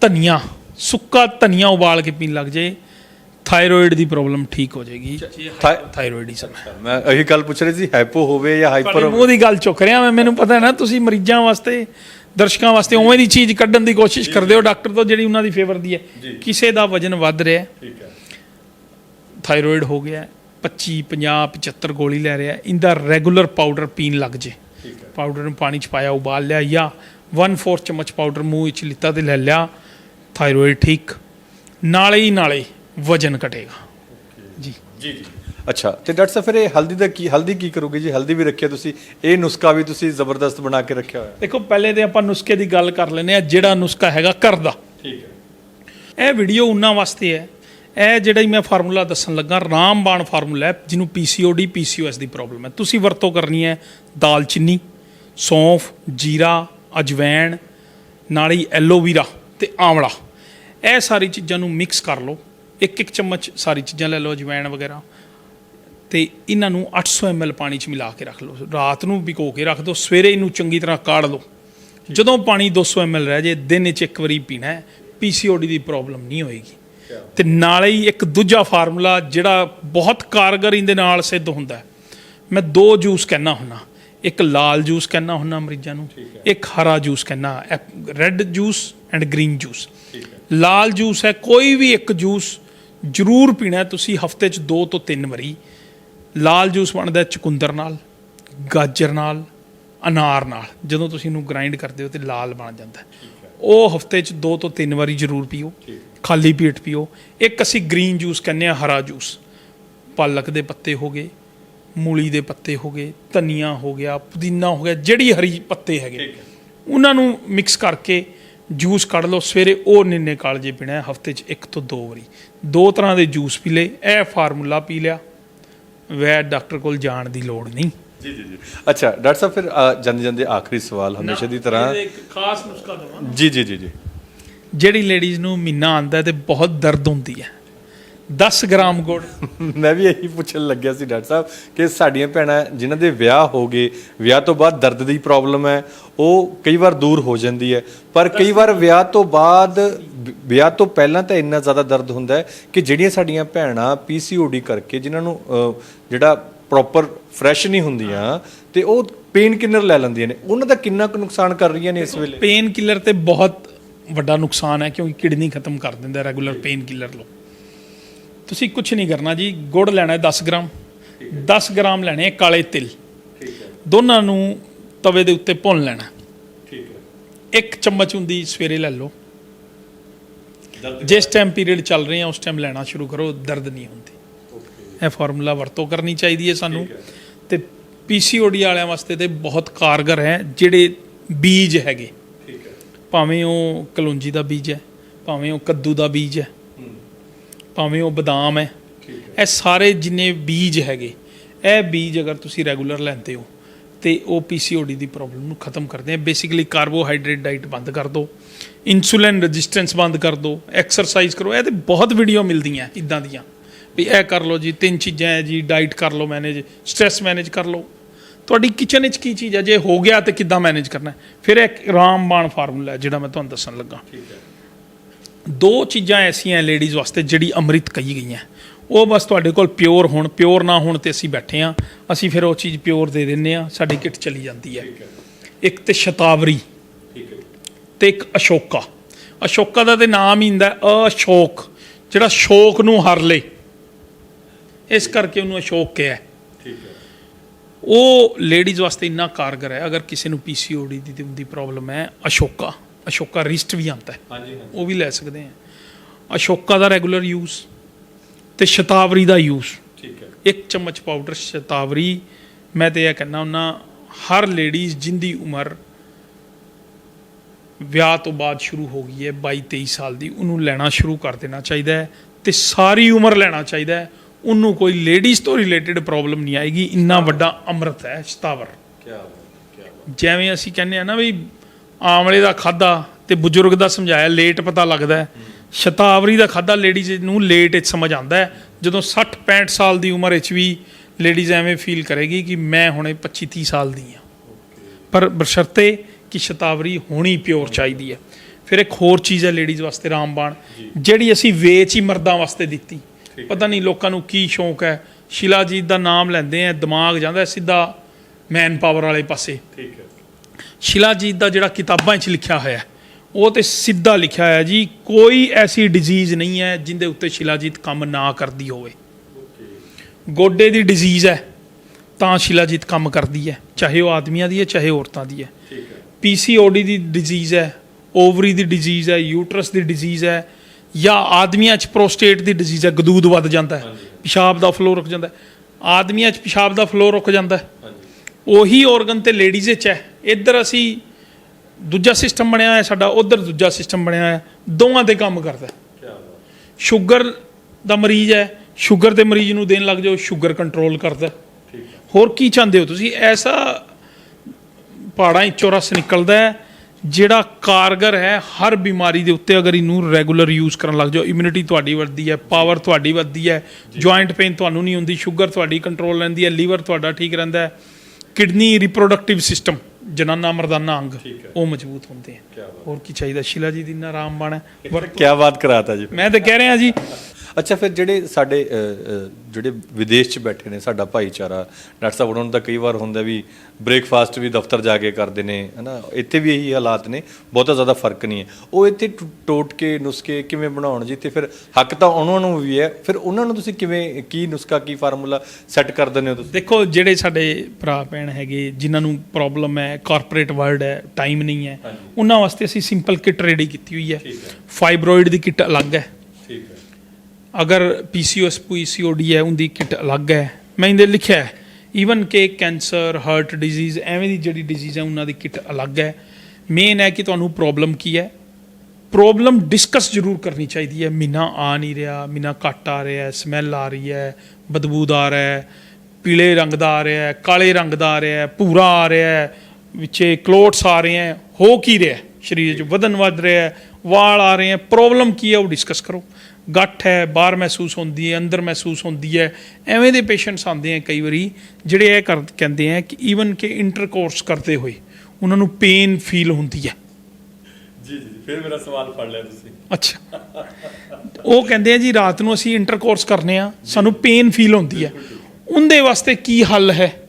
ਧਨੀਆ ਸੁੱਕਾ ਧਨੀਆ ਉਬਾਲ ਕੇ ਪੀਣ ਲੱਗ ਜੇ ਥਾਇਰੋਇਡ ਦੀ ਪ੍ਰੋਬਲਮ ਠੀਕ ਹੋ ਜਾਏਗੀ। ਥਾਇ- ਥਾਇਰੋਇਡਿਜ਼ਮ ਹੈ ਮੈਂ ਇਹੀ ਗੱਲ ਪੁੱਛ ਰਹੀ ਸੀ ਹਾਈਪੋ ਹੋਵੇ ਜਾਂ ਹਾਈਪਰ ਮੂੰਹ ਦੀ ਗੱਲ ਚੁੱਕ ਰਿਹਾ ਮੈਂ ਮੈਨੂੰ ਪਤਾ ਹੈ ਨਾ ਤੁਸੀਂ ਮਰੀਜ਼ਾਂ ਵਾਸਤੇ ਦਰਸ਼ਕਾਂ ਵਾਸਤੇ ਉਵੇਂ ਦੀ ਚੀਜ਼ ਕੱਢਣ ਦੀ ਕੋਸ਼ਿਸ਼ ਕਰਦੇ ਹੋ ਡਾਕਟਰ ਤੋਂ ਜਿਹੜੀ ਉਹਨਾਂ ਦੀ ਫੇਵਰ ਦੀ ਹੈ। ਕਿਸੇ ਦਾ ਵਜਨ ਵੱਧ ਰਿਹਾ ਹੈ, ਠੀਕ ਹੈ। ਥਾਇਰੋਇਡ ਹੋ ਗਿਆ ਹੈ, 25 50 75 ਗੋਲੀ ਲੈ ਰਿਹਾ ਇਹਦਾ ਰੈਗੂਲਰ ਪਾਊਡਰ ਪੀਣ ਲੱਗ ਜੇ। ਪਾਊਡਰ ਨੂੰ ਪਾਣੀ ਚ ਪਾਇਆ ਉਬਾਲ ਲਿਆ ਜਾਂ 1/4 ਚਮਚ ਪਾਊਡਰ ਮੂੰਹ ਵਿੱਚ ਲਿੱਤਾ ਤੇ ਲੈ ਲਿਆ। ਥਾਇਰੋਇਡ ਠੀਕ। ਨਾਲੇ ਹੀ ਨਾਲੇ ਵਜਨ ਘਟੇਗਾ। ਜੀ। ਜੀ ਜੀ। ਅੱਛਾ ਤੇ ਡਾਕਟਰ ਸਾਹਿਬ ਫਿਰ ਇਹ ਹਲਦੀ ਦਾ ਕੀ ਹਲਦੀ ਕੀ ਕਰੋਗੇ ਜੀ? ਹਲਦੀ ਵੀ ਰੱਖਿਆ ਤੁਸੀਂ। ਇਹ ਨੁਸਖਾ ਵੀ ਤੁਸੀਂ ਜ਼ਬਰਦਸਤ ਬਣਾ ਕੇ ਰੱਖਿਆ ਹੋਇਆ। ਦੇਖੋ ਪਹਿਲੇ ਤੇ ਆਪਾਂ ਨੁਸਖੇ ਦੀ ਗੱਲ ਕਰ ਲੈਨੇ ਆ ਜਿਹੜਾ ਨੁਸਖਾ ਹੈਗਾ ਘਰ ਦਾ ਠੀਕ ਹੈ। ਇਹ ਵੀਡੀਓ ਉਹਨਾਂ ਵਾਸਤੇ ਹੈ। ਇਹ ਜਿਹੜਾ ਹੀ ਮੈਂ ਫਾਰਮੂਲਾ ਦੱਸਣ ਲੱਗਾ ਰਾਮਬਾਣ ਫਾਰਮੂਲਾ ਹੈ ਜਿਹਨੂੰ ਪੀਸੀਓਡੀ ਪੀਸੀਓਐਸ ਦੀ ਪ੍ਰੋਬਲਮ ਹੈ। ਤੁਸੀਂ ਵਰਤੋਂ ਕਰਨੀ ਹੈ ਦਾਲਚੀਨੀ ਸੌਂਫ ਜੀਰਾ ਅਜਵੈਣ ਨਾਲ ਹੀ ਐਲੋਵੀਰਾ ਤੇ ਆਂਵਲਾ। ਇਹ ਸਾਰੀ ਚੀਜ਼ਾਂ ਨੂੰ ਮਿਕਸ ਕਰ ਲਓ। ਇੱਕ ਇੱਕ ਚਮਚ ਸਾਰੀ ਚੀਜ਼ਾਂ ਲੈ ਲਓ ਅਜਵੈਣ ਵਗੈਰਾ। ਤੇ ਇਹਨਾਂ ਨੂੰ 800 ml ਪਾਣੀ 'ਚ ਮਿਲਾ ਕੇ ਰੱਖ ਲਓ। ਰਾਤ ਨੂੰ ਭਿਗੋ ਕੇ ਰੱਖ ਦਿਓ ਸਵੇਰੇ ਇਹਨੂੰ ਚੰਗੀ ਤਰ੍ਹਾਂ ਕਾੜ ਲਓ। ਜਦੋਂ ਪਾਣੀ 200 ml ਰਹਿ ਜੇ ਦਿਨ 'ਚ ਇੱਕ ਵਾਰੀ ਪੀਣਾ ਹੈ ਪੀਸੀਓਡੀ ਦੀ ਪ੍ਰੋਬਲਮ ਨਹੀਂ ਹੋਏਗੀ। ਤੇ ਨਾਲੇ ਹੀ ਇੱਕ ਦੂਜਾ ਫਾਰਮੂਲਾ ਜਿਹੜਾ ਬਹੁਤ ਕਾਰਗਰ ਇਹਦੇ ਨਾਲ ਸਿੱਧ ਹੁੰਦਾ। ਮੈਂ ਦੋ ਜੂਸ ਕਹਿਣਾ ਹੁੰਨਾ। ਇੱਕ ਲਾਲ ਜੂਸ ਕਹਿਣਾ ਹੁੰਨਾ ਮਰੀਜ਼ਾਂ ਨੂੰ ਇੱਕ ਹਰਾ ਜੂਸ ਕਹਿਣਾ red juice and green juice Lal juice ਹੈ ਕੋਈ ਵੀ ਇੱਕ ਜੂਸ ਜ਼ਰੂਰ ਪੀਣਾ ਤੁਸੀਂ ਹਫ਼ਤੇ 'ਚ ਦੋ ਤੋਂ ਤਿੰਨ ਵਾਰੀ। ਲਾਲ ਜੂਸ ਬਣਦਾ ਚੁਕੰਦਰ ਨਾਲ ਗਾਜਰ ਨਾਲ ਅਨਾਰ ਨਾਲ ਜਦੋਂ ਤੁਸੀਂ ਇਹਨੂੰ ਗ੍ਰਾਈਂਡ ਕਰਦੇ ਹੋ ਤੇ ਲਾਲ ਬਣ ਜਾਂਦਾ। ਉਹ ਹਫ਼ਤੇ 'ਚ ਦੋ ਤੋਂ ਤਿੰਨ ਵਾਰੀ ਜ਼ਰੂਰ ਪੀਓ ਖਾਲੀ ਪੇਟ ਪੀਓ। ਇੱਕ ਅਸੀਂ ਗ੍ਰੀਨ ਜੂਸ ਕਹਿੰਦੇ ਆ ਹਰਾ ਜੂਸ। ਪਾਲਕ ਦੇ ਪੱਤੇ ਹੋ ਗਏ ਮੂਲੀ ਦੇ ਪੱਤੇ ਹੋ ਗਏ ਧਨੀਆ ਹੋ ਗਿਆ ਪੁਦੀਨਾ ਹੋ ਗਿਆ ਜਿਹੜੀ ਹਰੀ ਪੱਤੇ ਹੈਗੇ। ਉਹਨਾਂ ਨੂੰ ਮਿਕਸ ਕਰਕੇ ਜੂਸ ਕੱਢ ਲਓ ਸਵੇਰੇ ਉਹ ਨਿੰਨੇ ਕਾਲਜੇ ਪੀਣਾ ਹਫ਼ਤੇ 'ਚ ਇੱਕ ਤੋਂ ਦੋ ਵਾਰੀ। ਦੋ ਤਰ੍ਹਾਂ ਦੇ ਜੂਸ ਪੀ ਲਏ ਇਹ ਫਾਰਮੂਲਾ ਪੀ ਲਿਆ। ਵੈ ਡਾਕਟਰ ਕੋਲ ਜਾਣ ਦੀ ਲੋੜ ਨਹੀਂ। ਜੀ ਜੀ ਜੀ। ਅੱਛਾ ਡਾਕਟਰ ਸਾਹਿਬ ਫਿਰ ਜਾਂਦੇ ਜਾਂਦੇ ਆਖਰੀ ਸਵਾਲ ਹਮੇਸ਼ਾ ਦੀ ਤਰ੍ਹਾਂ। ਇਹਦੇ ਇੱਕ ਖਾਸ ਨੁਸਖਾ ਦਵਾਂ ਜੀ ਜੀ ਜੀ ਜੀ। ਜਿਹੜੀ ਲੇਡੀਜ਼ ਨੂੰ ਮਹੀਨਾ ਆਂਦਾ ਤੇ ਬਹੁਤ ਦਰਦ ਹੁੰਦੀ ਹੈ। 10 ਗ੍ਰਾਮ ਗੁੜ। ਮੈਂ ਵੀ ਇਹੀ ਪੁੱਛਣ ਲੱਗਿਆ ਸੀ ਡਾਕਟਰ ਸਾਹਿਬ ਕਿ ਸਾਡੀਆਂ ਭੈਣਾਂ ਜਿਨ੍ਹਾਂ ਦੇ ਵਿਆਹ ਹੋ ਗਏ ਵਿਆਹ ਤੋਂ ਬਾਅਦ ਦਰਦ ਦੀ ਪ੍ਰੋਬਲਮ ਹੈ ਉਹ ਕਈ ਵਾਰ ਦੂਰ ਹੋ ਜਾਂਦੀ ਹੈ। ਪਰ ਕਈ ਵਾਰ ਵਿਆਹ ਤੋਂ ਬਾਅਦ ਵਿਆਹ ਤੋਂ ਪਹਿਲਾਂ ਤਾਂ ਇੰਨਾ ਜ਼ਿਆਦਾ ਦਰਦ ਹੁੰਦਾ ਹੈ ਕਿ ਜਿਹੜੀਆਂ ਸਾਡੀਆਂ ਭੈਣਾਂ ਪੀਸੀਓਡੀ ਕਰਕੇ ਜਿਨ੍ਹਾਂ ਨੂੰ ਜਿਹੜਾ ਪ੍ਰੋਪਰ ਫਰੈਸ਼ ਨਹੀਂ ਹੁੰਦੀਆਂ ਤੇ ਉਹ ਪੇਨ ਕਿਨਰ ਲੈ ਲੈਂਦੀਆਂ ਨੇ। ਉਹਨਾਂ ਦਾ ਕਿੰਨਾ ਕੁ ਨੁਕਸਾਨ ਕਰ ਰਹੀਆਂ ਨੇ ਇਸ ਵੇਲੇ? ਪੇਨ ਕਿਲਰ ਤੇ ਬਹੁਤ ਵੱਡਾ ਨੁਕਸਾਨ ਹੈ ਕਿਉਂਕਿ ਕਿਡਨੀ ਖਤਮ ਕਰ ਦਿੰਦਾ ਰੈਗੂਲਰ ਪੇਨ ਕਿਲਰ ਲੋ ਤੁਸੀਂ ਕੁਝ ਨਹੀਂ ਕਰਨਾ ਜੀ ਗੁੜ ਲੈਣਾ ਹੈ 10 ਗ੍ਰਾਮ। 10 ਗ੍ਰਾਮ ਲੈਣੇ ਹੈ ਕਾਲੇ ਤਿਲ। ਦੋਨਾਂ ਨੂੰ ਤਵੇ ਦੇ ਉੱਤੇ ਭੁੰਨ ਲੈਣਾ। ਠੀਕ ਹੈ। ਇੱਕ ਚਮਚ ਹੁੰਦੀ ਸਵੇਰੇ ਲੈ ਲਓ। ਜਿਸ ਟਾਈਮ ਪੀਰੀਅਡ ਚੱਲ ਰਹੇ ਆ ਉਸ ਟਾਈਮ ਲੈਣਾ ਸ਼ੁਰੂ ਕਰੋ ਦਰਦ ਨਹੀਂ ਹੁੰਦੀ। ਇਹ ਫਾਰਮੂਲਾ ਵਰਤੋਂ ਕਰਨੀ ਚਾਹੀਦੀ ਹੈ ਸਾਨੂੰ। ਤੇ ਪੀਸੀਓਡੀ ਵਾਲਿਆਂ ਵਾਸਤੇ ਤੇ ਬਹੁਤ ਕਾਰਗਰ ਹੈ ਜਿਹੜੇ ਬੀਜ ਹੈਗੇ। ਠੀਕ ਹੈ। ਭਾਵੇਂ ਉਹ ਕਲੌਂਜੀ ਦਾ ਬੀਜ ਹੈ ਭਾਵੇਂ ਉਹ ਕੱਦੂ ਦਾ ਬੀਜ ਹੈ। ਭਾਵੇਂ ਉਹ ਬਦਾਮ ਹੈ। ਇਹ ਸਾਰੇ ਜਿੰਨੇ ਬੀਜ ਹੈਗੇ ਇਹ ਬੀਜ ਅਗਰ ਤੁਸੀਂ ਰੈਗੂਲਰ ਲੈਂਦੇ ਹੋ ਤੇ ਉਹ ਪੀਸੀਓਡੀ ਦੀ ਪ੍ਰੋਬਲਮ ਨੂੰ ਖਤਮ ਕਰਦੇ ਆ। ਬੇਸਿਕਲੀ ਕਾਰਬੋਹਾਈਡਰੇਟ ਡਾਈਟ ਬੰਦ ਕਰ ਦਿਓ ਇਨਸੂਲਿਨ ਰੈਜ਼ਿਸਟੈਂਸ ਬੰਦ ਕਰ ਦਿਓ ਐਕਸਰਸਾਈਜ਼ ਕਰੋ। ਇਹ ਤੇ ਬਹੁਤ ਵੀਡੀਓ ਮਿਲਦੀਆਂ ਇਦਾਂ ਦੀਆਂ। ਵੀ ਇਹ ਕਰ ਲਓ ਜੀ ਤਿੰਨ ਚੀਜ਼ਾਂ ਹੈ ਜੀ ਡਾਈਟ ਕਰ ਲਓ ਮੈਨੇਜ ਸਟ੍ਰੈਸ ਮੈਨੇਜ ਕਰ ਲਓ। ਤੁਹਾਡੀ ਕਿਚਨ ਵਿੱਚ ਕੀ ਚੀਜ਼ ਹੈ? ਜੇ ਹੋ ਗਿਆ ਤੇ ਕਿੱਦਾਂ ਮੈਨੇਜ ਕਰਨਾ? ਫਿਰ ਇੱਕ ਰਾਮਬਾਣ ਫਾਰਮੂਲਾ ਜਿਹੜਾ ਮੈਂ ਤੁਹਾਨੂੰ ਦੱਸਣ ਲੱਗਾ। ਦੋ ਚੀਜ਼ਾਂ ਐਸੀਆਂ ਲੇਡੀਜ਼ ਵਾਸਤੇ ਜਿਹੜੀ ਅੰਮ੍ਰਿਤ ਕਹੀ ਗਈਆਂ। ਉਹ ਬਸ ਤੁਹਾਡੇ ਕੋਲ ਪਿਓਰ ਹੋਣ ਪਿਓਰ ਨਾ ਹੋਣ ਤੇ ਅਸੀਂ ਬੈਠੇ ਆ। ਅਸੀਂ ਫਿਰ ਉਹ ਚੀਜ਼ ਪਿਓਰ ਦੇ ਦਿੰਨੇ ਆ ਸਾਡੀ ਕਿਟ ਚਲੀ ਜਾਂਦੀ ਹੈ ਇੱਕ ਤੇ ਸ਼ਤਾਵਰੀ ਤੇ ਇੱਕ ਅਸ਼ੋਕਾ। ਅਸ਼ੋਕਾ ਦਾ ਤੇ ਨਾਮ ਹੀ ਹੁੰਦਾ ਅਸ਼ੋਕ ਜਿਹੜਾ ਸ਼ੋਕ ਨੂੰ ਹਰ ਲੇ। ਇਸ ਕਰਕੇ ਉਹਨੂੰ ਅਸ਼ੋਕ ਕਿਹਾ। ਠੀਕ ਹੈ ਉਹ ਲੇਡੀਜ਼ ਵਾਸਤੇ ਇੰਨਾ ਕਾਰਗਰ ਹੈ ਅਗਰ ਕਿਸੇ ਨੂੰ ਪੀਸੀਓਡੀ ਦੀ ਦੀ ਹੁੰਦੀ ਪ੍ਰੋਬਲਮ ਹੈ ਅਸ਼ੋਕਾ। ਅਸ਼ੋਕਾ ਰਿਸਟ ਵੀ ਆਉਂਦਾ ਹੈ। ਹਾਂਜੀ ਉਹ ਵੀ ਲੈ ਸਕਦੇ ਆ ਅਸ਼ੋਕਾ ਦਾ ਰੈਗੂਲਰ ਯੂਜ਼ ਤੇ ਸ਼ਤਾਵਰੀ ਦਾ ਯੂਜ਼। ਠੀਕ ਹੈ। ਇੱਕ ਚਮਚ ਪਾਊਡਰ ਸ਼ਤਾਵਰੀ। ਮੈਂ ਤੇ ਇਹ ਕਹਿੰਦਾ ਹੁੰਨਾ ਹਰ ਲੇਡੀਜ਼ ਜਿੰਦੀ ਉਮਰ ਵਿਆਹ ਤੋਂ ਬਾਅਦ ਸ਼ੁਰੂ ਹੋ ਗਈ ਹੈ 22 23 ਸਾਲ ਦੀ ਉਹਨੂੰ ਲੈਣਾ ਸ਼ੁਰੂ ਕਰ ਦੇਣਾ ਚਾਹੀਦਾ ਹੈ ਤੇ ਸਾਰੀ ਉਮਰ ਲੈਣਾ ਚਾਹੀਦਾ ਹੈ। ਉਹਨੂੰ ਕੋਈ ਲੇਡੀਜ਼ ਤੋਂ ਰਿਲੇਟਡ ਪ੍ਰੋਬਲਮ ਨਹੀਂ ਆਏਗੀ ਇੰਨਾ ਵੱਡਾ ਅੰਮ੍ਰਿਤ ਹੈ ਸ਼ਤਾਵਰ। ਕੀ ਬਾਤ ਕੀ ਜਿਵੇਂ ਅਸੀਂ ਕਹਿੰਦੇ ਆ ਨਾ ਵੀ ਆਮਲੇ ਦਾ ਖਾਦਾ ਤੇ ਬਜ਼ੁਰਗ ਦਾ ਸਮਝਾਇਆ ਲੇਟ ਪਤਾ ਲੱਗਦਾ ਸ਼ਤਾਵਰੀ ਦਾ ਖਾਦਾ ਲੇਡੀਜ਼ ਨੂੰ ਲੇਟ ਵਿੱਚ ਸਮਝ ਆਉਂਦਾ ਜਦੋਂ 60 65 ਸਾਲ ਦੀ ਉਮਰ ਵਿੱਚ ਵੀ ਲੇਡੀਜ਼ ਐਵੇਂ ਫੀਲ ਕਰੇਗੀ ਕਿ ਮੈਂ ਹੁਣੇ 25 30 ਸਾਲ ਦੀ ਆ ਪਰ ਬਸ਼ਰਤੇ ਕਿ ਸ਼ਤਾਵਰੀ ਹੋਣੀ ਪਿਓਰ ਚਾਹੀਦੀ ਹੈ। ਫਿਰ ਇੱਕ ਹੋਰ ਚੀਜ਼ ਹੈ ਲੇਡੀਜ਼ ਵਾਸਤੇ ਰਾਮਬਾਣ। ਜਿਹੜੀ ਅਸੀਂ ਵੇਚ ਹੀ ਮਰਦਾਂ ਵਾਸਤੇ ਦਿੱਤੀ। ਪਤਾ ਨਹੀਂ ਲੋਕਾਂ ਨੂੰ ਕੀ ਸ਼ੌਂਕ ਹੈ। ਸ਼ਿਲਾਜੀਤ ਦਾ ਨਾਮ ਲੈਂਦੇ ਆ ਦਿਮਾਗ ਜਾਂਦਾ ਸਿੱਧਾ ਮੈਨ ਪਾਵਰ ਵਾਲੇ ਪਾਸੇ। ਠੀਕ ਹੈ। ਸ਼ਿਲਾਜੀਤ ਦਾ ਜਿਹੜਾ ਕਿਤਾਬਾਂ 'ਚ ਲਿਖਿਆ ਹੋਇਆ ਹੈ, ਉਹ ਤੇ ਸਿੱਧਾ ਲਿਖਿਆ ਹੋਇਆ ਜੀ ਕੋਈ ਐਸੀ ਡਿਜ਼ੀਜ਼ ਨਹੀਂ ਹੈ ਜਿੰਦੇ ਉੱਤੇ ਸ਼ਿਲਾਜੀਤ ਕੰਮ ਨਾ ਕਰਦੀ ਹੋਵੇ। ਗੋਡੇ ਦੀ ਡਿਜ਼ੀਜ਼ ਹੈ ਤਾਂ ਸ਼ਿਲਾਜੀਤ ਕੰਮ ਕਰਦੀ ਹੈ ਚਾਹੇ ਉਹ ਆਦਮੀਆਂ ਦੀ ਹੈ ਚਾਹੇ ਔਰਤਾਂ ਦੀ ਹੈ। ਪੀਸੀਓਡੀ ਦੀ ਡਿਜ਼ੀਜ਼ ਹੈ ਓਵਰੀ ਦੀ ਡਿਜ਼ੀਜ਼ ਹੈ ਯੂਟਰਸ ਦੀ ਡਿਜ਼ੀਜ਼ ਹੈ ਜਾਂ ਆਦਮੀਆਂ 'ਚ ਪ੍ਰੋਸਟੇਟ ਦੀ ਡਿਜ਼ੀਜ਼ ਹੈ ਗਦੂਦ ਵੱਧ ਜਾਂਦਾ ਹੈ ਪਿਸ਼ਾਬ ਦਾ ਫਲੋ ਰੁਕ ਜਾਂਦਾ ਹੈ। ਆਦਮੀਆਂ 'ਚ ਪਿਸ਼ਾਬ ਦਾ ਫਲੋ ਰੁਕ ਜਾਂਦਾ ਹੈ। ਉਹੀ ਆਰਗਨ ਤੇ ਲੇਡੀਜ਼ ਵਿੱਚ ਹੈ। ਇੱਧਰ ਅਸੀਂ ਦੂਜਾ ਸਿਸਟਮ ਬਣਿਆ ਹੋਇਆ ਸਾਡਾ ਉਧਰ ਦੂਜਾ ਸਿਸਟਮ ਬਣਿਆ ਹੋਇਆ। ਦੋਵਾਂ ਤੇ ਕੰਮ ਕਰਦਾ ਹੈ। ਸ਼ੂਗਰ ਦਾ ਮਰੀਜ਼ ਹੈ ਸ਼ੂਗਰ ਦੇ ਮਰੀਜ਼ ਨੂੰ ਦੇਣ ਲੱਗ ਜਾਓ ਸ਼ੂਗਰ ਕੰਟਰੋਲ ਕਰਦਾ ਹੈ। ਹੈ। ਹੋਰ ਕੀ ਚਾਹੁੰਦੇ ਹੋ ਤੁਸੀਂ? ਐਸਾ ਪਹਾੜਾਂ ਵਿੱਚੋਂ ਰਸ ਨਿਕਲਦਾ ਹੈ ਜਿਹੜਾ ਕਾਰਗਰ ਹੈ ਹਰ ਬਿਮਾਰੀ ਦੇ ਉੱਤੇ ਅਗਰ ਇਹਨੂੰ ਰੈਗੂਲਰ ਯੂਜ਼ ਕਰਨ ਲੱਗ ਜਾਓ। ਇਮਿਊਨਿਟੀ ਤੁਹਾਡੀ ਵੱਧਦੀ ਹੈ ਪਾਵਰ ਤੁਹਾਡੀ ਵੱਧਦੀ ਹੈ ਜੁਆਇੰਟ ਪੇਨ ਤੁਹਾਨੂੰ ਨਹੀਂ ਹੁੰਦੀ ਸ਼ੂਗਰ ਤੁਹਾਡੀ ਕੰਟਰੋਲ ਰਹਿੰਦੀ ਹੈ ਲੀਵਰ ਤੁਹਾਡਾ ਠੀਕ ਰਹਿੰਦਾ ਹੈ। ਕਿਡਨੀ ਰਿਪਰੋਡਕਟਿਵ ਸਿਸਟਮ ਜਨਾਨਾ ਮਰਦਾਨਾ ਅੰਗ ਉਹ ਮਜ਼ਬੂਤ ਹੁੰਦੇ ਆ। ਹੋਰ ਕੀ ਚਾਹੀਦਾ? ਸ਼ਿਲਾ ਜੀ ਦੀ ਨਾ ਆਰਾਮ ਬਾਣਾ ਕੀ ਬਾਤ ਕਰਾਤਾ ਜੀ। ਮੈਂ ਤਾਂ ਕਹਿ ਰਿਹਾ ਜੀ ਅੱਛਾ ਫਿਰ ਜਿਹੜੇ ਸਾਡੇ ਜਿਹੜੇ ਵਿਦੇਸ਼ 'ਚ ਬੈਠੇ ਨੇ ਸਾਡਾ ਭਾਈਚਾਰਾ ਡਾਕਟਰ ਸਾਹਿਬ ਉਹਨਾਂ ਨੂੰ ਤਾਂ ਕਈ ਵਾਰ ਹੁੰਦਾ ਵੀ ਬ੍ਰੇਕਫਾਸਟ ਵੀ ਦਫ਼ਤਰ ਜਾ ਕੇ ਕਰਦੇ ਨੇ ਹਨਾ? ਇੱਥੇ ਵੀ ਇਹੀ ਹਾਲਾਤ ਨੇ ਬਹੁਤਾ ਜ਼ਿਆਦਾ ਫ਼ਰਕ ਨਹੀਂ ਹੈ। ਉਹ ਇੱਥੇ ਟੋਟ ਕੇ ਨੁਸਖੇ ਕਿਵੇਂ ਬਣਾਉਣ ਜੀ ਤੇ ਫਿਰ ਹੱਕ ਤਾਂ ਉਹਨਾਂ ਨੂੰ ਵੀ ਹੈ ਫਿਰ ਉਹਨਾਂ ਨੂੰ ਤੁਸੀਂ ਕਿਵੇਂ ਕੀ ਨੁਸਖਾ ਕੀ ਫਾਰਮੂਲਾ ਸੈੱਟ ਕਰ ਦਿੰਦੇ ਹੋ ਤੁਸੀਂ? ਦੇਖੋ ਜਿਹੜੇ ਸਾਡੇ ਭਰਾ ਭੈਣ ਹੈਗੇ ਜਿਨ੍ਹਾਂ ਨੂੰ ਪ੍ਰੋਬਲਮ ਹੈ ਕਾਰਪੋਰੇਟ ਵਰਲਡ ਹੈ ਟਾਈਮ ਨਹੀਂ ਹੈ ਉਹਨਾਂ ਵਾਸਤੇ ਅਸੀਂ ਸਿੰਪਲ ਕਿਟ ਰੈਡੀ ਕੀਤੀ ਹੋਈ ਹੈ। ਫਾਈਬਰੋਇਡ ਦੀ ਕਿਟ ਅਲੱਗ ਹੈ। ਅਗਰ ਪੀਸੀਓਐਸ ਪੀਸੀਓਡੀ ਹੈ, ਉਹਦੀ ਕਿਟ ਅਲੱਗ ਹੈ। ਮੈਂ ਇਹਦੇ ਲਿਖਿਆ ਹੈ ਈਵਨ ਕਿ ਕੈਂਸਰ ਹਾਰਟ ਡਿਜ਼ੀਜ਼ ਐਵੇਂ ਦੀ ਜਿਹੜੀ ਡਿਜ਼ੀਜ਼ ਹੈ, ਉਹਨਾਂ ਦੀ ਕਿਟ ਅਲੱਗ ਹੈ। ਮੇਨ ਹੈ ਕਿ ਤੁਹਾਨੂੰ ਪ੍ਰੋਬਲਮ ਕੀ ਹੈ? ਪ੍ਰੋਬਲਮ ਡਿਸਕਸ ਜ਼ਰੂਰ ਕਰਨੀ ਚਾਹੀਦੀ ਹੈ। ਮਹੀਨਾ ਆ ਨਹੀਂ ਰਿਹਾ, ਮਹੀਨਾ ਘੱਟ ਆ ਰਿਹਾ ਹੈ ਸਮੈਲ ਆ ਰਹੀ ਹੈ ਬਦਬੂਦਾਰ ਹੈ, ਪੀਲੇ ਰੰਗ ਦਾ ਆ ਰਿਹਾ ਹੈ, ਕਾਲੇ ਰੰਗ ਦਾ ਆ ਰਿਹਾ ਹੈ, ਭੂਰਾ ਆ ਰਿਹਾ ਹੈ, ਵਿੱਚੇ ਕਲੋਟਸ ਆ ਰਹੇ ਹੈ। ਹੋ ਕੀ ਰਿਹਾ? ਸਰੀਰ 'ਚ ਵਧਨ ਵੱਧ ਰਿਹਾ ਹੈ, ਵਾਲ ਆ ਰਹੇ ਹੈ। ਪ੍ਰੋਬਲਮ ਕੀ ਹੈ ਉਹ ਡਿਸਕਸ ਕਰੋ। ਗੱਠ ਹੈ ਬਾਹਰ ਮਹਿਸੂਸ ਹੁੰਦੀ ਹੈ ਅੰਦਰ ਮਹਿਸੂਸ ਹੁੰਦੀ ਹੈ। ਐਵੇਂ ਦੇ ਪੇਸ਼ੈਂਟਸ ਆਉਂਦੇ ਆ ਕਈ ਵਾਰੀ ਜਿਹੜੇ ਇਹ ਕਰ ਕਹਿੰਦੇ ਆ ਕਿ ਈਵਨ ਕਿ ਇੰਟਰਕੋਰਸ ਕਰਦੇ ਹੋਏ ਉਹਨਾਂ ਨੂੰ ਪੇਨ ਫੀਲ ਹੁੰਦੀ ਹੈ। ਜੀ ਜੀ ਫਿਰ ਮੇਰਾ ਸਵਾਲ ਫੜ ਲਿਆ ਤੁਸੀਂ। ਅੱਛਾ। ਉਹ ਕਹਿੰਦੇ ਆ ਜੀ ਰਾਤ ਨੂੰ ਅਸੀਂ ਇੰਟਰਕੋਰਸ ਕਰਨੇ ਆ ਸਾਨੂੰ ਪੇਨ ਫੀਲ ਹੁੰਦੀ ਹੈ। ਉਹਦੇ ਵਾਸਤੇ ਕੀ ਹੱਲ ਹੈ?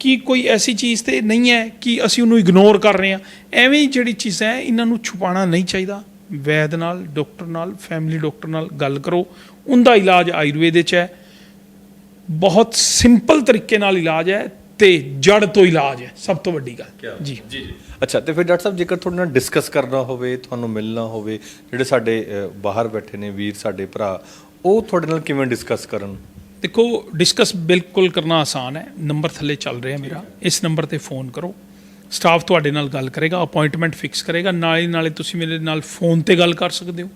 ਕੀ ਕੋਈ ਐਸੀ ਚੀਜ਼ ਤੇ ਨਹੀਂ ਹੈ ਕਿ ਅਸੀਂ ਉਹਨੂੰ ਇਗਨੋਰ ਕਰ ਰਹੇ ਆ ਐਵੇਂ ਹੀ ਜਿਹੜੀ ਚੀਜ਼ਾਂ ਹੈ ਇਹਨਾਂ ਨੂੰ ਛੁਪਾਉਣਾ ਨਹੀਂ ਚਾਹੀਦਾ। ਵੈਦ ਨਾਲ ਡਾਕਟਰ ਨਾਲ ਫੈਮਿਲੀ ਡਾਕਟਰ ਨਾਲ ਗੱਲ ਕਰੋ। ਉਹਦਾ ਇਲਾਜ ਆਯੁਰਵੇਦ ਵਿੱਚ ਹੈ। ਬਹੁਤ ਸਿੰਪਲ ਤਰੀਕੇ ਨਾਲ ਇਲਾਜ ਹੈ ਤੇ ਜੜ ਤੋਂ ਇਲਾਜ ਹੈ ਸਭ ਤੋਂ ਵੱਡੀ ਗੱਲ। ਜੀ। ਜੀ ਜੀ। ਅੱਛਾ ਤੇ ਫਿਰ ਡਾਕਟਰ ਸਾਹਿਬ ਜੇਕਰ ਤੁਹਾਡੇ ਨਾਲ ਡਿਸਕਸ ਕਰਨਾ ਹੋਵੇ ਤੁਹਾਨੂੰ ਮਿਲਣਾ ਹੋਵੇ ਜਿਹੜੇ ਸਾਡੇ ਬਾਹਰ ਬੈਠੇ ਨੇ ਵੀਰ ਸਾਡੇ ਭਰਾ ਉਹ ਤੁਹਾਡੇ ਨਾਲ ਕਿਵੇਂ ਡਿਸਕਸ ਕਰਨ? ਦੇਖੋ ਡਿਸਕਸ ਬਿਲਕੁਲ ਕਰਨਾ ਆਸਾਨ ਹੈ। ਨੰਬਰ ਥੱਲੇ ਚੱਲ ਰਿਹਾ ਮੇਰਾ। ਇਸ ਨੰਬਰ ਤੇ ਫੋਨ ਕਰੋ। ਸਟਾਫ ਤੁਹਾਡੇ ਨਾਲ ਗੱਲ ਕਰੇਗਾ ਅਪਾਇੰਟਮੈਂਟ ਫਿਕਸ ਕਰੇਗਾ ਨਾਲ ਨਾਲੇ ਤੁਸੀਂ ਮੇਰੇ ਨਾਲ ਫੋਨ ਤੇ ਗੱਲ ਕਰ ਸਕਦੇ ਹੋ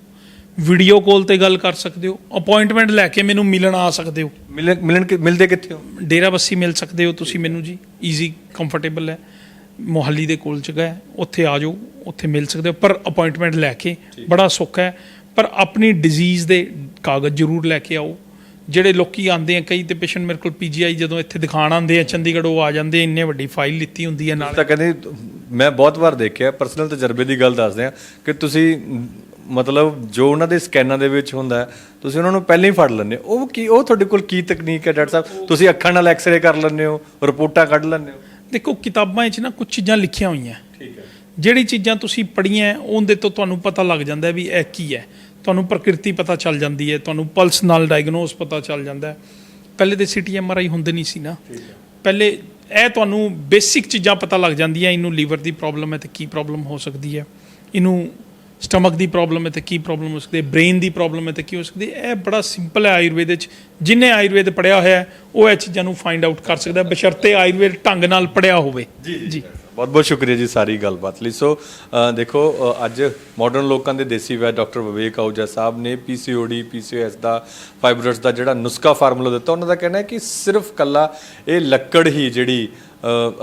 ਵੀਡੀਓ ਕਾਲ ਤੇ ਗੱਲ ਕਰ ਸਕਦੇ ਹੋ ਅਪਾਇੰਟਮੈਂਟ ਲੈ ਕੇ ਮੈਨੂੰ ਮਿਲਣ ਆ ਸਕਦੇ ਹੋ। ਮਿਲਣ ਮਿਲਣ ਮਿਲਦੇ ਕਿੱਥੇ ਹੋ? ਡੇਰਾ ਬੱਸੀ ਮਿਲ ਸਕਦੇ ਹੋ ਤੁਸੀਂ ਮੈਨੂੰ ਜੀ ਈਜ਼ੀ ਕੰਫਰਟੇਬਲ ਹੈ। ਮੁਹੱਲੀ ਦੇ ਕੋਲ ਜਗ੍ਹਾ ਹੈ ਉੱਥੇ ਆ ਜਾਓ ਉੱਥੇ ਮਿਲ ਸਕਦੇ ਹੋ ਪਰ ਅਪਾਇੰਟਮੈਂਟ ਲੈ ਕੇ ਬੜਾ ਸੁੱਖ ਹੈ। ਪਰ ਆਪਣੀ ਡਿਜ਼ੀਜ਼ ਦੇ ਕਾਗਜ਼ ਜ਼ਰੂਰ ਲੈ ਕੇ ਆਓ ਜਿਹੜੇ ਲੋਕੀ ਆਉਂਦੇ ਆ ਕਈ ਤੇ ਪੇਸ਼ੈਂਟ ਮੇਰੇ ਕੋਲ ਪੀਜੀਆਈ ਜਦੋਂ ਇੱਥੇ ਦਿਖਾਣ ਆਉਂਦੇ ਆ ਚੰਡੀਗੜ੍ਹ ਉਹ ਆ ਜਾਂਦੇ ਇੰਨੇ ਵੱਡੀ ਫਾਈਲ ਲਿੱਤੀ ਹੁੰਦੀ ਹੈ ਨਾਲ। ਤਾਂ ਕਹਿੰਦੇ ਮੈਂ ਬਹੁਤ ਵਾਰ ਦੇਖਿਆ ਪਰਸਨਲ ਤਜਰਬੇ ਦੀ ਗੱਲ ਦੱਸਦੇ ਆ ਕਿ ਤੁਸੀਂ ਮਤਲਬ ਜੋ ਉਹਨਾਂ ਦੇ ਸਕੈਨਾਂ ਦੇ ਵਿੱਚ ਹੁੰਦਾ ਤੁਸੀਂ ਉਹਨਾਂ ਨੂੰ ਪਹਿਲਾਂ ਹੀ ਫੜ ਲੈਂਦੇ ਹੋ। ਉਹ ਕੀ ਉਹ ਤੁਹਾਡੇ ਕੋਲ ਕੀ ਤਕਨੀਕ ਹੈ ਡਾਕਟਰ ਸਾਹਿਬ? ਤੁਸੀਂ ਅੱਖਾਂ ਨਾਲ ਐਕਸ-ਰੇ ਕਰ ਲੈਂਦੇ ਹੋ ਰਿਪੋਰਟਾਂ ਕੱਢ ਲੈਂਦੇ ਹੋ। ਦੇਖੋ ਕਿਤਾਬਾਂ 'ਚ ਨਾ ਕੁਝ ਚੀਜ਼ਾਂ ਲਿਖੀਆਂ ਹੋਈਆਂ। ਠੀਕ ਹੈ। ਜਿਹੜੀ ਚੀਜ਼ਾਂ ਤੁਸੀਂ ਪੜ੍ਹੀਆਂ ਉਹਦੇ ਤੋਂ ਤੁਹਾਨੂੰ ਪਤਾ ਲੱਗ ਜਾਂਦਾ ਵੀ ਇਹ ਕੀ ਹੈ। ਤੁਹਾਨੂੰ ਪ੍ਰਕਿਰਤੀ ਪਤਾ ਚੱਲ ਜਾਂਦੀ ਹੈ ਤੁਹਾਨੂੰ ਪਲਸ ਨਾਲ ਡਾਇਗਨੋਸ ਪਤਾ ਚੱਲ ਜਾਂਦਾ ਹੈ। ਪਹਿਲੇ ਤੇ ਸਿਟੀ ਐਮਆਰਆਈ ਹੁੰਦੇ ਨਹੀਂ ਸੀ ਨਾ। ਪਹਿਲੇ ਇਹ ਤੁਹਾਨੂੰ ਬੇਸਿਕ ਚੀਜ਼ਾਂ ਪਤਾ ਲੱਗ ਜਾਂਦੀਆਂ ਇਹਨੂੰ ਲੀਵਰ ਦੀ ਪ੍ਰੋਬਲਮ ਹੈ ਤੇ ਕੀ ਪ੍ਰੋਬਲਮ ਹੋ ਸਕਦੀ ਹੈ। ਇਹਨੂੰ ਸਟਮਕ ਦੀ ਪ੍ਰੋਬਲਮ ਹੈ ਤੇ ਕੀ ਪ੍ਰੋਬਲਮ ਹੋ ਸਕਦੀ ਹੈ। ਬ੍ਰੇਨ ਦੀ ਪ੍ਰੋਬਲਮ ਹੈ ਤੇ ਕੀ ਹੋ ਸਕਦੀ ਹੈ। ਇਹ ਬੜਾ ਸਿੰਪਲ ਹੈ ਆਯੁਰਵੇਦ ਵਿੱਚ। ਜਿਨੇ ਆਯੁਰਵੇਦ ਪੜਿਆ ਹੋਇਆ ਹੈ ਉਹ ਇਹ ਚੀਜ਼ਾਂ ਨੂੰ ਫਾਈਂਡ ਆਊਟ ਕਰ ਸਕਦਾ ਬਸ਼ਰਤੇ ਆਯੁਰਵੇਦ ਢੰਗ ਨਾਲ ਪੜਿਆ ਹੋਵੇ। ਜੀ। ਜੀ। ਬਹੁਤ ਬਹੁਤ ਸ਼ੁਕਰੀਆ ਜੀ ਸਾਰੀ ਗੱਲਬਾਤ ਲਈ। ਸੋ ਦੇਖੋ ਅੱਜ ਮਾਡਰਨ ਲੋਕਾਂ ਦੇ ਦੇਸੀ ਵੈਦ ਡਾਕਟਰ ਵਿਵੇਕ ਆਹੂਜਾ ਸਾਹਿਬ ਨੇ ਪੀਸੀਓਡੀ ਪੀਸੀਓਐਸ ਦਾ ਫਾਈਬਰਸ ਦਾ ਜਿਹੜਾ ਨੁਸਖਾ ਫਾਰਮੂਲਾ ਦਿੱਤਾ, ਉਹਨਾਂ ਦਾ ਕਹਿਣਾ ਹੈ ਕਿ ਸਿਰਫ ਕੱਲਾ ਇਹ ਲੱਕੜ ਹੀ ਜਿਹੜੀ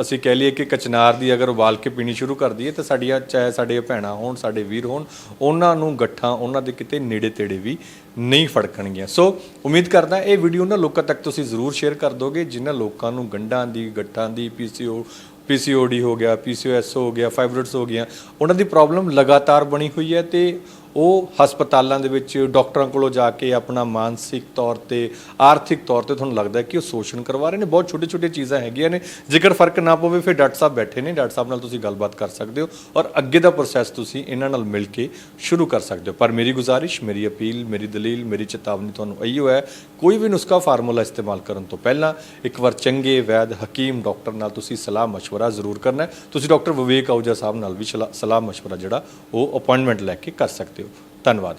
ਅਸੀਂ ਕਹਿ ਲਈਏ ਕਿ ਕਚਨਾਰ ਦੀ ਅਗਰ ਉਬਾਲ ਕੇ ਪੀਣੀ ਸ਼ੁਰੂ ਕਰ ਦਈਏ, ਤਾਂ ਸਾਡੀਆਂ ਚਾਹੇ ਸਾਡੇ ਭੈਣਾਂ ਹੋਣ, ਸਾਡੇ ਵੀਰ ਹੋਣ, ਉਹਨਾਂ ਨੂੰ ਗੱਠਾਂ, ਉਹਨਾਂ ਦੇ ਕਿਤੇ ਨੇੜੇ ਤੇੜੇ ਵੀ ਨਹੀਂ ਫੜਕਣਗੀਆਂ। ਸੋ ਉਮੀਦ ਕਰਦਾ ਇਹ ਵੀਡੀਓ ਉਹਨਾਂ ਲੋਕਾਂ ਤੱਕ ਤੁਸੀਂ ਜ਼ਰੂਰ ਸ਼ੇਅਰ ਕਰ ਦੋਗੇ, ਜਿਨ੍ਹਾਂ ਲੋਕਾਂ ਨੂੰ ਗੰਢਾਂ ਦੀ, ਗੱਠਾਂ ਦੀ ਪੀਸੀਓ ਪੀਸੀਓਡੀ ਹੋ ਗਿਆ, ਪੀਸੀਓਐਸ ਹੋ ਗਿਆ, ਫਾਈਬਰੋਇਡਸ ਹੋ ਗਿਆ ਉਹਨਾਂ ਦੀ ਪ੍ਰੋਬਲਮ ਲਗਾਤਾਰ ਬਣੀ ਹੋਈ ਹੈ ਤੇ ਉਹ ਹਸਪਤਾਲਾਂ ਦੇ ਵਿੱਚ ਡਾਕਟਰਾਂ ਕੋਲੋਂ ਜਾ ਕੇ ਆਪਣਾ ਮਾਨਸਿਕ ਤੌਰ ਤੇ ਆਰਥਿਕ ਤੌਰ ਤੇ ਤੁਹਾਨੂੰ ਲੱਗਦਾ ਹੈ ਕਿ ਉਹ ਸ਼ੋਸ਼ਣ ਕਰਵਾ ਰਹੇ ਨੇ ਬਹੁਤ ਛੋਟੇ ਛੋਟੇ ਚੀਜ਼ਾਂ ਹੈਗੀਆਂ ਨੇ ਜੇਕਰ ਫਰਕ ਨਾ ਪਵੇ ਫਿਰ ਡਾਕਟਰ ਸਾਹਿਬ ਬੈਠੇ ਨੇ ਡਾਕਟਰ ਸਾਹਿਬ ਨਾਲ ਤੁਸੀਂ ਗੱਲਬਾਤ ਕਰ ਸਕਦੇ ਹੋ ਔਰ ਅੱਗੇ ਦਾ ਪ੍ਰੋਸੈਸ ਤੁਸੀਂ ਇਹਨਾਂ ਨਾਲ ਮਿਲ ਕੇ ਸ਼ੁਰੂ ਕਰ ਸਕਦੇ ਹੋ ਪਰ ਮੇਰੀ ਗੁਜ਼ਾਰਿਸ਼ ਮੇਰੀ ਅਪੀਲ ਮੇਰੀ ਦਲੀਲ ਮੇਰੀ ਚੇਤਾਵਨੀ ਤੁਹਾਨੂੰ ਇਹੀ ਹੈ ਕੋਈ ਵੀ ਨੁਸਖਾ ਫਾਰਮੂਲਾ ਇਸਤੇਮਾਲ ਕਰਨ ਤੋਂ ਪਹਿਲਾਂ ਇੱਕ ਵਾਰ ਚੰਗੇ ਵੈਦ ਹਕੀਮ ਡਾਕਟਰ ਨਾਲ ਤੁਸੀਂ ਸਲਾਹ مشورہ ਜ਼ਰੂਰ ਕਰਨਾ ਹੈ ਤੁਸੀਂ ਡਾਕਟਰ ਵਿਵੇਕ ਆਹੂਜਾ ਸਾਹਿਬ ਨਾਲ ਵੀ ਸਲਾਹ ਮਸ਼ਵਰਾ ਜਿਹੜਾ ਉਹ ਅਪਾਇੰਟਮੈਂਟ ਲੈ ਕੇ ਕਰ ਸਕਦੇ ਹੋ ਧੰਨਵਾਦ।